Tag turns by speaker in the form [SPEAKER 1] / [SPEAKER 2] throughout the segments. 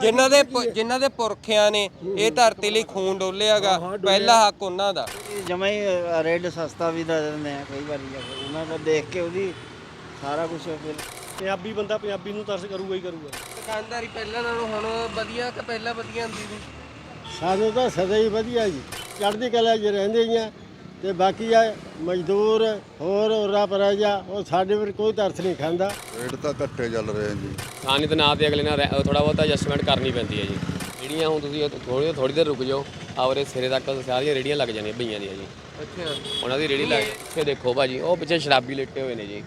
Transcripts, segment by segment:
[SPEAKER 1] ਜਿਨ੍ਹਾਂ ਦੇ ਪ- ਜਿਨ੍ਹਾਂ ਦੇ ਪੁਰਖਿਆਂ ਨੇ ਇਹ ਧਰਤੀ ਲਈ ਖੂਨ ਡੋਲਿਆਗਾ ਪਹਿਲਾ ਹੱਕ ਉਹਨਾਂ ਦਾ।
[SPEAKER 2] ਜਮਾ ਹੀ ਰੈੱਡ ਸਸਤਾ ਵੀ ਦੇ ਦਿੰਦੇ ਆ ਕਈ ਵਾਰੀ ਜਾ ਕੇ। ਉਹਨਾਂ ਦਾ ਦੇਖ ਕੇ ਉਹਦੀ ਸਾਰਾ ਕੁਝ ਫਿਰ।
[SPEAKER 3] ਪੰਜਾਬੀ ਬੰਦਾ ਪੰਜਾਬੀ ਨੂੰ ਤਰਸ ਕਰੂਗਾ ਹੀ ਕਰੂਗਾ।
[SPEAKER 1] ਦੁਕਾਨਦਾਰੀ ਪਹਿਲਾਂ ਨਾਲੋਂ ਹੁਣ ਵਧੀਆ ਕਿ ਪਹਿਲਾਂ ਵਧੀਆ ਹੁੰਦੀ ਸੀ?
[SPEAKER 4] ਸਾਨੂੰ ਤਾਂ ਸਦਾ ਹੀ ਵਧੀਆ ਜੀ। ਚੜ੍ਹਦੀ ਕਲਾ 'ਚ ਰਹਿੰਦੇ ਹੀ ਆ। ਤੇ ਬਾਕੀ ਆ ਮਜ਼ਦੂਰ ਹੋਰ ਉਰਾ ਪਰਾਜਾ ਉਹ ਸਾਡੇ ਪਰ ਕੋਈ ਤਰਸ ਨਹੀਂ ਖਾਂਦਾ।
[SPEAKER 5] ਰੇਟ ਤਾਂ ਘੱਟੇ ਚੱਲ ਰਹੇ ਜੀ।
[SPEAKER 6] ਨਹੀਂ ਤਾਂ ਨਾ ਤੇ ਅਗਲੇ ਨਾਲ ਥੋੜਾ ਬਹੁਤਾ ਐਡਜਸਟਮੈਂਟ ਕਰਨੀ ਪੈਂਦੀ ਹੈ ਜੀ। ਜਿਹੜੀਆਂ ਹੁਣ ਤੁਸੀਂ ਥੋੜੀ ਥੋੜੀ ਦੇਰ ਰੁਕ ਜਾਓ ਆਵਰੇ ਸਿਰੇ ਤੱਕ ਸਾਰੀਆਂ ਰੇੜੀਆਂ ਲੱਗ ਜਾਣੀਆਂ ਬਈਆਂ ਦੀਆਂ ਜੀ।
[SPEAKER 1] ਅੱਛਾ।
[SPEAKER 6] ਉਹਨਾਂ ਦੀ ਰੇੜੀ ਲੱਗ ਇੱਥੇ ਦੇਖੋ ਭਾਜੀ ਉਹ ਪਿੱਛੇ ਸ਼ਰਾਬੀ ਲੇਟੇ ਹੋਏ ਨੇ ਜੀ।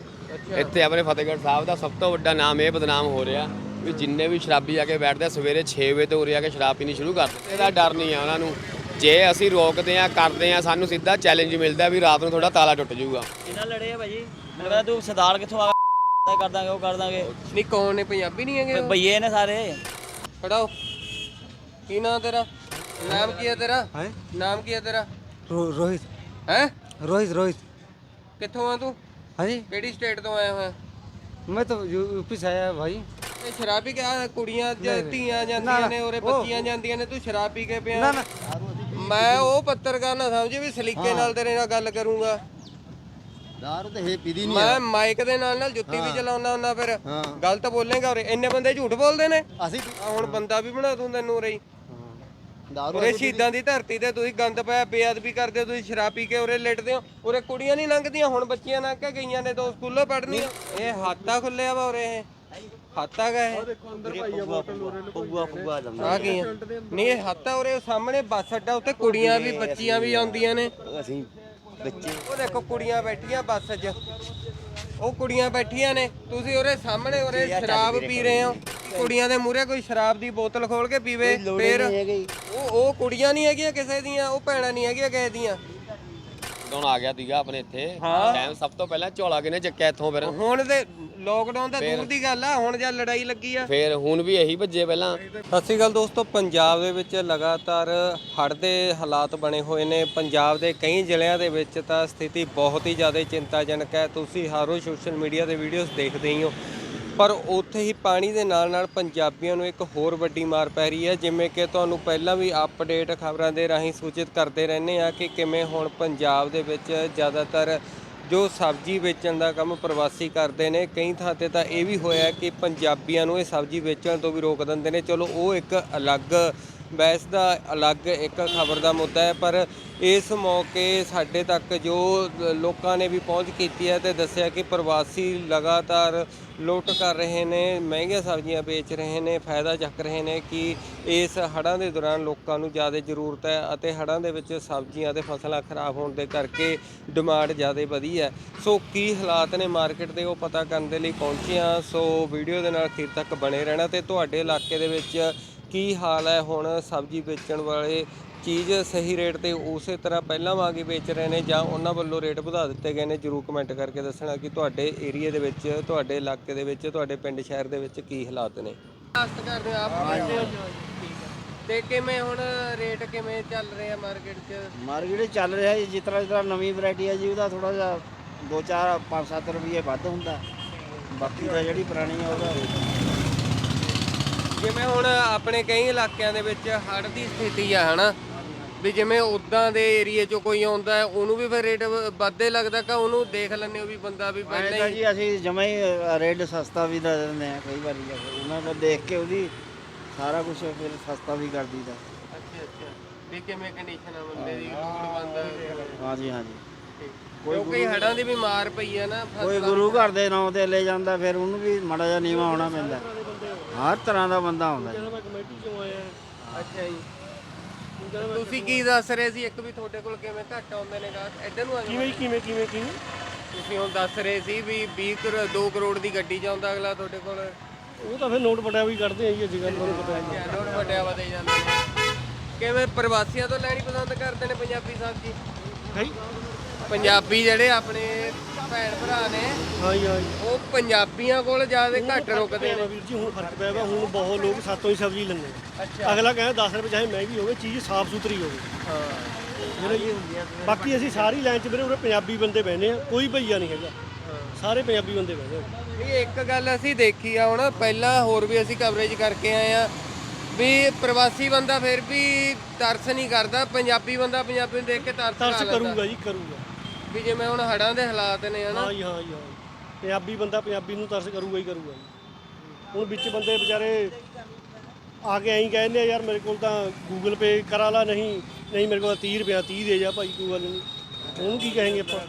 [SPEAKER 6] ਇੱਥੇ ਆਪਣੇ ਫਤਿਹਗੜ੍ਹ ਸਾਹਿਬ ਦਾ ਸਭ ਤੋਂ ਵੱਡਾ ਨਾਮ ਇਹ ਬਦਨਾਮ ਹੋ ਰਿਹਾ ਵੀ ਜਿੰਨੇ ਵੀ ਸ਼ਰਾਬੀ ਆ ਕੇ ਬੈਠਦੇ ਆ ਸਵੇਰੇ 6 ਵਜੇ ਤੋਂ ਉਰੇ ਆ ਕੇ ਸ਼ਰਾਬ ਪੀਣੀ ਸ਼ੁਰੂ ਕਰ ਦਿੰਦੇ ਇਹਦਾ ਡਰ ਨਹੀਂ ਆ ਉਹਨਾਂ ਨੂੰ। ਜੇ ਅਸੀਂ ਰੋਕਦੇ ਆ ਕਰਦੇ ਆ ਸਾਨੂੰ ਸਿੱਧਾ ਚੈਲੰਜ ਮਿਲਦਾ ਵੀ ਰਾਤ ਨੂੰ ਤੁਹਾਡਾ ਤਾਲਾ ਟੁੱਟ ਜਾਊਗਾ
[SPEAKER 2] ਇਹਨਾਂ ਲੜੇ ਆ ਭਾਜੀ ਮੈਨੂੰ ਕਹਿੰਦਾ ਤੂੰ ਸਰਦਾਰ ਕਿੱਥੋਂ ਆ ਗਿਆ ਕਰ ਦਾਂਗੇ ਉਹ ਕਰ ਦਾਂਗੇ
[SPEAKER 1] ਨਹੀਂ ਕੌਣ ਨੇ ਪੰਜਾਬੀ ਨਹੀਂ ਹੈਗੇ ਉਹ?
[SPEAKER 2] ਬਈਏ ਨੇ ਸਾਰੇ
[SPEAKER 1] ਖੜਾਓ ਕੀ ਨਾਮ ਤੇਰਾ ਨਾਮ ਕੀ ਹੈ ਤੇਰਾ ਹੈ ਨਾਮ ਕੀ ਹੈ ਤੇਰਾ
[SPEAKER 4] ਰੋਹਿਤ
[SPEAKER 1] ਹੈ
[SPEAKER 4] ਰੋਹਿਤ ਰੋਹਿਤ
[SPEAKER 1] ਕਿੱਥੋਂ ਆ ਤੂੰ
[SPEAKER 4] ਹਾਂਜੀ
[SPEAKER 1] ਕਿਹੜੀ ਸਟੇਟ ਤੋਂ ਆਇਆ ਹੋਇਆ
[SPEAKER 4] ਮੈਂ ਤਾਂ यूपी से आया भाई
[SPEAKER 1] ਇਹ ਸ਼ਰਾਬ ਪੀ ਕੇ ਆ ਕੁੜੀਆਂ ਜਾਂ ਧੀਆਂ ਜਾਂਦੀਆਂ ਨੇ ਉਰੇ ਬੱਚੀਆਂ ਜਾਂਦੀਆਂ ਨੇ ਤੂੰ ਸ਼ਰਾਬ ਪੀ ਕੇ ਪਿਆ ਮੈਂ ਉਹ ਪੱਤਰਕਾਰ ਨਾ ਸਮਝੀ ਵੀ ਸਲੀਕੇ ਨਾਲ ਤੇਰੇ ਨਾਲ ਗੱਲ ਕਰੂੰਗਾ।
[SPEAKER 4] ਦਾਰੂ ਤਾਂ ਹੈ ਪੀਦੀ
[SPEAKER 1] ਮੈਂ ਮਾਈਕ ਦੇ ਨਾਲ ਨਾਲ ਜੁੱਤੀ ਵੀ ਚਲਾਉਂਦਾ ਹੁੰਦਾ ਫਿਰ। ਗਲਤ ਬੋਲੇਗਾ ਉਰੇ। ਇੰਨੇ ਬੰਦੇ ਝੂਠ ਬੋਲਦੇ ਨੇ?
[SPEAKER 4] ਅਸੀਂ
[SPEAKER 1] ਹੁਣ ਬੰਦਾ ਵੀ ਬਣਾ ਦੂੰ ਤੈਨੂੰ ਉਰੇ ਹੀ।
[SPEAKER 4] ਦਾਰੂ
[SPEAKER 1] ਉਰੇ ਸ਼ਹੀਦਾਂ ਦੀ ਧਰਤੀ ਤੇ ਤੁਸੀਂ ਗੰਦ ਪਾਇਆ ਬੇਅਦਬੀ ਕਰਦੇ ਹੋ ਤੁਸੀਂ ਸ਼ਰਾਬ ਪੀ ਕੇ ਉਰੇ ਲਿਟਦੇ ਹੋ। ਉਰੇ ਕੁੜੀਆਂ ਨਹੀਂ ਲੰਘਦੀਆਂ ਹੁਣ ਬੱਚੀਆਂ ਲੰਘ ਕੇ ਗਈਆਂ ਨੇ ਦੋ ਸਕੂਲੋਂ ਪੜ੍ਹਨੀਆਂ। ਇਹ ਹਾਤਾ ਖੁੱਲਿਆ ਵਾ ਉਰੇ ਇਹ। ਹਾਤਾ ਗਾ ਇਹ।
[SPEAKER 2] ਫੁੱਗਾ ਫੁੱਗਾ ਜਾਂਦਾ।
[SPEAKER 1] ਆ? ਗਈਆਂ ਨਹੀਂ ਇਹ ਹਾਤਾ ਉਰੇ ਸਾਹਮਣੇ ਬੱਸ ਅੱਡਾ ਉੱਤੇ ਕੁੜੀਆਂ ਵੀ ਬੱਚੀਆਂ ਵੀ ਆਉਂਦੀਆਂ ਨੇ।
[SPEAKER 2] ਅਸੀਂ ਬੱਚੇ।
[SPEAKER 1] ਉਹ ਦੇਖੋ ਕੁੜੀਆਂ ਬੈਠੀਆਂ ਬੱਸ 'ਚ। ਉਹ ਕੁੜੀਆਂ ਬੈਠੀਆਂ ਨੇ। ਤੁਸੀਂ ਉਰੇ ਸਾਹਮਣੇ ਉਰੇ ਸ਼ਰਾਬ ਪੀ ਰਹੇ ਹੋ। ਕੁੜੀਆਂ ਦੇ ਮੂਹਰੇ ਕੋਈ ਸ਼ਰਾਬ ਦੀ ਬੋਤਲ ਖੋਲ ਕੇ ਪੀਵੇ ਫੇਰ ਉਹ ਉਹ ਕੁੜੀਆਂ ਨਹੀਂ ਹੈਗੀਆਂ ਕਿਸੇ ਦੀਆਂ ਉਹ ਭੈਣਾਂ ਨਹੀਂ ਹੈਗੀਆਂ ਕਿਸੇ ਦੀਆਂ।
[SPEAKER 6] ਲੋਕਡਾਊਨ ਆ ਗਿਆ ਸੀਗਾ ਆਪਣੇ ਇੱਥੇ। ਟਾਈਮ ਸਭ ਤੋਂ ਪਹਿਲਾਂ ਝੋਲਾ ਕਿਨੇ ਚੱਕਿਆ ਇੱਥੋਂ ਫਿਰ?
[SPEAKER 1] ਹੁਣ ਤੇ ਲੋਕਡਾਊਨ ਤਾਂ ਦੂਰ ਦੀ ਗੱਲ ਆ ਹੁਣ ਜਾਂ ਲੜਾਈ ਲੱਗੀ ਆ।
[SPEAKER 6] ਫਿਰ ਹੁਣ ਵੀ ਇਹੀ ਭੱਜੇ ਪਹਿਲਾਂ।
[SPEAKER 1] ਸਤਿ ਸ਼੍ਰੀ ਅਕਾਲ ਦੋਸਤੋ ਪੰਜਾਬ ਦੇ ਵਿੱਚ ਲਗਾਤਾਰ ਹੜ੍ਹ ਦੇ ਹਾਲਾਤ ਬਣੇ ਹੋਏ ਨੇ। ਪੰਜਾਬ ਦੇ ਕਈ ਜ਼ਿਲ੍ਹਿਆਂ ਦੇ ਵਿੱਚ ਤਾਂ ਸਥਿਤੀ ਬਹੁਤ ਹੀ ਜ਼ਿਆਦਾ ਚਿੰਤਾਜਨਕ ਹੈ। ਤੁਸੀਂ ਹਰ ਰੋਜ਼ ਸੋਸ਼ਲ ਮੀਡੀਆ ਤੇ ਵੀਡੀਓਜ਼ ਦੇਖਦੇ ਹੀ ਹੋ। ਪਰ ਉੱਥੇ ਹੀ ਪਾਣੀ ਦੇ ਨਾਲ ਨਾਲ ਪੰਜਾਬੀਆਂ ਨੂੰ ਇੱਕ ਹੋਰ ਵੱਡੀ ਮਾਰ ਪੈ ਰਹੀ ਹੈ, ਜਿਵੇਂ ਕਿ ਤੁਹਾਨੂੰ ਪਹਿਲਾਂ ਵੀ ਅਪਡੇਟ ਖਬਰਾਂ ਦੇ ਰਾਹੀਂ ਸੂਚਿਤ ਕਰਦੇ ਰਹਿੰਦੇ ਆ ਕਿ ਕਿਵੇਂ ਹੁਣ ਪੰਜਾਬ ਦੇ ਵਿੱਚ ਜ਼ਿਆਦਾਤਰ ਜੋ ਸਬਜ਼ੀ ਵੇਚਣ ਦਾ ਕੰਮ ਪ੍ਰਵਾਸੀ ਕਰਦੇ ਨੇ, ਕਈ ਥਾਂ ਤੇ ਤਾਂ ਇਹ ਵੀ ਹੋਇਆ ਕਿ ਪੰਜਾਬੀਆਂ ਨੂੰ ਇਹ ਸਬਜ਼ੀ ਵੇਚਣ ਤੋਂ ਵੀ ਰੋਕ ਦਿੰਦੇ ਨੇ। ਚਲੋ, ਉਹ ਇੱਕ ਅਲੱਗ ਬਹਿਸ ਦਾ ਅਲੱਗ ਇੱਕ ਖਬਰ ਦਾ ਮੁੱਦਾ ਹੈ, ਪਰ ਇਸ ਮੌਕੇ ਸਾਡੇ ਤੱਕ ਜੋ ਲੋਕਾਂ ਨੇ ਵੀ ਪਹੁੰਚ ਕੀਤੀ ਹੈ ਤੇ ਦੱਸਿਆ ਕਿ ਪ੍ਰਵਾਸੀ ਲਗਾਤਾਰ ਲੁੱਟ ਕਰ ਰਹੇ ਨੇ, ਮਹਿੰਗੀਆਂ ਸਬਜ਼ੀਆਂ ਵੇਚ ਰਹੇ ਨੇ, ਫਾਇਦਾ ਚੱਕ ਰਹੇ ਨੇ ਕਿ ਇਸ ਹੜ੍ਹਾਂ ਦੇ ਦੌਰਾਨ ਲੋਕਾਂ ਨੂੰ ਜ਼ਿਆਦਾ ਜ਼ਰੂਰਤ ਹੈ ਅਤੇ ਹੜ੍ਹਾਂ ਦੇ ਵਿੱਚ ਸਬਜ਼ੀਆਂ ਤੇ ਫਸਲਾਂ ਖਰਾਬ ਹੋਣ ਦੇ ਕਰਕੇ ਡਿਮਾਂਡ ਜ਼ਿਆਦਾ ਵਧੀ ਹੈ। ਸੋ ਕੀ ਹਾਲਾਤ ਨੇ ਮਾਰਕੀਟ ਦੇ, ਉਹ ਪਤਾ ਕਰਨ ਦੇ ਲਈ ਪਹੁੰਚੇ ਹਾਂ। ਸੋ ਵੀਡੀਓ ਦੇ ਨਾਲ ਅਖੀਰ ਤੱਕ ਬਣੇ ਰਹਿਣਾ ਤੇ ਤੁਹਾਡੇ ਇਲਾਕੇ ਦੇ ਵਿੱਚ ਕੀ ਹਾਲ ਹੈ? ਹੁਣ ਸਬਜ਼ੀ ਵੇਚਣ ਵਾਲੇ ਚੀਜ਼ ਸਹੀ ਰੇਟ ਤੇ ਉਸੇ ਤਰ੍ਹਾਂ ਪਹਿਲਾਂ ਵਾਂਗ ਹੀ ਵੇਚ ਰਹੇ ਨੇ ਜਾਂ ਉਹਨਾਂ ਵੱਲੋਂ ਰੇਟ ਵਧਾ ਦਿੱਤੇ ਗਏ ਨੇ? ਜਰੂਰ ਕਮੈਂਟ ਕਰਕੇ ਦੱਸਣਾ ਕਿ ਤੁਹਾਡੇ ਏਰੀਆ ਦੇ ਵਿੱਚ ਤੁਹਾਡੇ ਇਲਾਕੇ ਦੇ ਵਿੱਚ ਤੁਹਾਡੇ ਪਿੰਡ ਸ਼ਹਿਰ ਦੇ ਵਿੱਚ ਕੀ ਹਾਲਾਤ ਨੇ? ਆਸਤ ਕਰਦੇ ਆਪ? ਤੇ ਕਿਵੇਂ ਹੁਣ ਰੇਟ ਕਿਵੇਂ ਚੱਲ ਰਿਹਾ ਮਾਰਕੀਟ 'ਚ?
[SPEAKER 2] ਮਾਰਕੀਟ ਚੱਲ ਰਿਹਾ ਜੀ ਜਿਸ ਤਰ੍ਹਾਂ ਜਿਸ ਤਰ੍ਹਾਂ ਨਵੀਂ ਵੈਰਾਈਟੀ ਹੈ ਜੀ ਉਹਦਾ ਥੋੜਾ ਜਿਹਾ 2 4 5 7 ਰੁਪਏ ਵੱਧ ਹੁੰਦਾ। ਬਾਕੀ ਤਾਂ ਜਿਹੜੀ ਪੁਰਾਣੀ ਆ ਉਹਦਾ
[SPEAKER 1] ਜਿਵੇਂ ਹੁਣ ਆਪਣੇ ਕਈ ਇਲਾਕਿਆਂ ਦੇ ਵਿੱਚ ਹੜ੍ਹ ਦੀ ਸਥਿਤੀ ਆ ਹਨਾ? ਵੀ ਜਿਵੇਂ ਉਦਾਂ ਦੇ ਏਰੀਏ 'ਚੋਂ ਕੋਈ ਆਉਂਦਾ ਹੈ ਉਹਨੂੰ ਵੀ ਫਿਰ ਰੇਟ ਵੱਧੇ ਲੱਗਦਾ ਕਿ ਉਹਨੂੰ ਦੇਖ ਲੈਂਦੇ ਹੋ ਵੀ ਬੰਦਾ ਵੀ
[SPEAKER 2] ਐਂ
[SPEAKER 1] ਪਹਿਲਾਂ
[SPEAKER 2] ਤਾਂ
[SPEAKER 1] ਹੀ
[SPEAKER 2] ਜੀ ਅਸੀਂ ਜਮਾ ਹੀ ਰੈੱਡ ਸਸਤਾ ਵੀ ਦੇ ਦਿੰਦੇ ਆ ਕਈ ਵਾਰੀ ਜਾ ਕੇ। ਉਹਨਾਂ ਦਾ ਦੇਖ ਕੇ ਉਹਦੀ ਸਾਰਾ ਕੁਝ ਫਿਰ ਸਸਤਾ ਵੀ ਕਰ ਦਈਦਾ।
[SPEAKER 1] ਅੱਛਾ ਅੱਛਾ। ਵੀ ਕਿਵੇਂ ਕੰਡੀਸ਼ਨ ਆ ਬੰਦੇ ਦੀ? ਬੰਦਾ
[SPEAKER 2] ਹਾਂਜੀ ਹਾਂਜੀ
[SPEAKER 1] ਕਿਉਂਕਿ ਹੜਾਂ ਦੀ ਵੀ ਮਾਰ ਪਈ ਆ ਨਾ
[SPEAKER 2] ਕੋਈ ਗੁਰੂ ਘਰ ਦੇ ਨਾਂ ਤੇ ਲੈ ਜਾਂਦਾ ਫਿਰ ਉਹਨੂੰ ਵੀ ਮਾੜਾ ਜਿਹਾ ਨੀਵਾ ਹੋਣਾ ਪੈਂਦਾ। ਹਰ ਤਰ੍ਹਾਂ ਦਾ ਬੰਦਾ ਆਉਂਦਾ ਜੀ।
[SPEAKER 3] ਮੈਂ ਕਮੇਟੀ ਚੋਂ ਆਇਆ।
[SPEAKER 1] ਅੱਛਾ ਜੀ। ਤੁਸੀਂ ਕੀ ਦੱਸ ਰਹੇ ਸੀ? ਇੱਕ ਵੀ ਤੁਹਾਡੇ ਕੋਲ ਕਿਵੇਂ ਘੱਟ ਆਉਂਦੇ ਨੇ ਗਾਹਕ? ਇੱਧਰ ਨੂੰ ਆ ਜਾਓ।
[SPEAKER 3] ਕਿਵੇਂ ਕਿਵੇਂ ਕਿਵੇਂ ਕਿਵੇਂ?
[SPEAKER 1] ਤੁਸੀਂ ਹੁਣ ਦੱਸ ਰਹੇ ਸੀ ਵੀ 20 ਕਰੋ 2 ਕਰੋੜ ਦੀ ਗੱਡੀ 'ਚ ਆਉਂਦਾ ਅਗਲਾ ਤੁਹਾਡੇ ਕੋਲ।
[SPEAKER 3] ਉਹ ਤਾਂ ਫਿਰ ਨੋਟ ਪਟਿਆ ਵੀ ਕੱਢਦੇ ਆ ਜੀ ਅੱਜ ਕੱਲ੍ਹ ਤੁਹਾਨੂੰ ਪਤਾ ਹੈ
[SPEAKER 1] ਨੋਟ ਵੱਡਿਆ ਵਾ ਦੇ ਜਾਂਦੇ ਕਿਵੇਂ ਪ੍ਰਵਾਸੀਆਂ ਤੋਂ ਲੈਣੀ ਪਸੰਦ ਕਰਦੇ ਨੇ ਪੰਜਾਬੀ ਸਬਜ਼ੀ
[SPEAKER 3] ਹੈ
[SPEAKER 1] ਪੰਜਾਬੀ ਜਿਹੜੇ ਆਪਣੇ ਭੈਣ ਭਰਾ ਨੇ।
[SPEAKER 3] ਹਾਂ ਜੀ ਹਾਂ ਜੀ
[SPEAKER 1] ਉਹ ਪੰਜਾਬੀਆਂ ਕੋਲ ਜ਼ਿਆਦਾ ਘੱਟ ਰੁਕਦੇ ਨੇ।
[SPEAKER 3] ਵੀਰ ਜੀ ਹੁਣ ਫ਼ਰਕ ਪਿਆ ਵਾ ਹੁਣ ਬਹੁਤ ਲੋਕ ਸਾਤੋਂ ਹੀ ਸਬਜ਼ੀ ਲੈਂਦੇ। ਅਗਲਾ ਕਹਿੰਦਾ 10 ਰੁਪਏ ਚਾਹੇ ਮਹਿੰਗੀ ਹੋਵੇ ਚੀਜ਼ ਸਾਫ਼ ਸੁਥਰੀ ਹੋਵੇ।
[SPEAKER 1] ਹਾਂ।
[SPEAKER 3] ਬਾਕੀ ਅਸੀਂ ਸਾਰੀ ਲਾਈਨ 'ਚ ਵੀਰੇ ਉਰੇ ਪੰਜਾਬੀ ਬੰਦੇ ਬਹਿਨੇ ਆ ਕੋਈ ਭਈਆ ਨਹੀਂ ਹੈਗਾ। ਸਾਰੇ ਪੰਜਾਬੀ ਬੰਦੇ ਬਹਿਨੇ ਆ।
[SPEAKER 1] ਇਹ ਇੱਕ ਗੱਲ ਅਸੀਂ ਦੇਖੀ ਆ ਹੁਣ ਪਹਿਲਾਂ ਹੋਰ ਵੀ ਅਸੀਂ ਕਵਰੇਜ ਕਰਕੇ ਆਏ ਆ। ਵੀ ਪ੍ਰਵਾਸੀ ਬੰਦਾ ਫਿਰ ਵੀ ਤਰਸ ਨਹੀਂ ਕਰਦਾ ਪੰਜਾਬੀ ਬੰਦਾ ਪੰਜਾਬੀ ਨੂੰ ਦੇਖ ਕੇ ਤਰਸ
[SPEAKER 3] ਤਰਸ ਕਰੂਗਾ ਜੀ ਕਰੂਗਾ।
[SPEAKER 1] ਵੀ ਜਿਵੇਂ ਹੁਣ ਹੜਾਂ ਦੇ ਹਾਲਾਤ ਨੇ, ਹਨਾ?
[SPEAKER 3] ਹਾਂ ਜੀ ਹਾਂ ਜੀ ਹਾਂ ਜੀ। ਪੰਜਾਬੀ ਬੰਦਾ ਪੰਜਾਬੀ ਨੂੰ ਤਰਸ ਕਰੂਗਾ ਹੀ ਕਰੂਗਾ ਜੀ। ਹੁਣ ਵਿੱਚ ਬੰਦੇ ਵਿਚਾਰੇ ਆ ਕੇ ਐਂ ਕਹਿੰਦੇ ਆ, ਯਾਰ ਮੇਰੇ ਕੋਲ ਤਾਂ ਗੂਗਲ ਪੇ ਕਰਾ ਲਾ, ਨਹੀਂ ਨਹੀਂ ਮੇਰੇ ਕੋਲ 30 ਰੁਪਇਆ 30 ਦੇ ਜਾ ਭਾਈ ਕੋਈ ਗੱਲ ਨਹੀਂ। ਉਹਨੂੰ ਕੀ ਕਹਾਂਗੇ ਆਪਾਂ?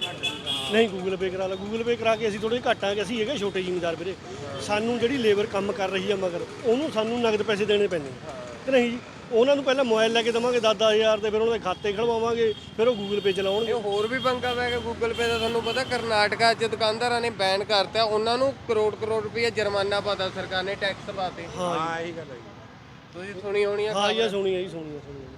[SPEAKER 3] ਨਹੀਂ ਗੂਗਲ ਪੇ ਕਰਾ ਲਾ। ਗੂਗਲ ਪੇ ਕਰਾ ਕੇ ਅਸੀਂ ਥੋੜੇ ਘੱਟ ਆਂਗੇ ਅਸੀਂ ਹੈਗੇ ਛੋਟੇ ਜ਼ਿਮੀਂਦਾਰ ਵੀਰੇ। ਸਾਨੂੰ ਜਿਹੜੀ ਲੇਬਰ ਕੰਮ ਕਰ ਰਹੀ ਆ ਮਗਰ, ਉਹਨੂੰ ਸਾਨੂੰ ਨਗਦ ਪੈਸੇ ਦੇਣੇ ਪੈਂਦੇ ਆ ਕਿ ਨਹੀਂ ਜੀ। ਉਹਨਾਂ ਨੂੰ ਪਹਿਲਾਂ ਮੋਬਾਈਲ ਲੈ ਕੇ ਦੇਵਾਂਗੇ 10-10000 ਦੇ ਫਿਰ ਉਹਨਾਂ ਦੇ ਖਾਤੇ ਖਲਵਾਵਾਂਗੇ ਫਿਰ ਉਹ ਗੂਗਲ ਪੇ ਚਲਾਉਣਗੇ।
[SPEAKER 1] ਇਹ ਹੋਰ ਵੀ ਪੰਗਾ ਪੈ ਗਿਆ ਗੂਗਲ ਪੇ ਦਾ ਤੁਹਾਨੂੰ ਪਤਾ ਕਰਨਾਟਕਾ 'ਚ ਦੁਕਾਨਦਾਰਾਂ ਨੇ ਬੈਨ ਕਰਤਾ ਉਹਨਾਂ ਨੂੰ ਕਰੋੜ ਕਰੋੜ ਰੁਪਏ ਜੁਰਮਾਨਾ ਪਾਤਾ ਸਰਕਾਰ ਨੇ ਟੈਕਸ ਪਾਤੇ।
[SPEAKER 3] ਹਾਂ ਇਹੀ ਗੱਲ ਹੈ
[SPEAKER 1] ਤੁਸੀਂ ਸੁਣੀ ਹੋਣੀ ਆ
[SPEAKER 3] ਹਾਂ ਇਹ ਸੁਣੀ ਹੈ ਜੀ ਸੁਣੀ ਹੈ ਸੁਣੀ ਹੈ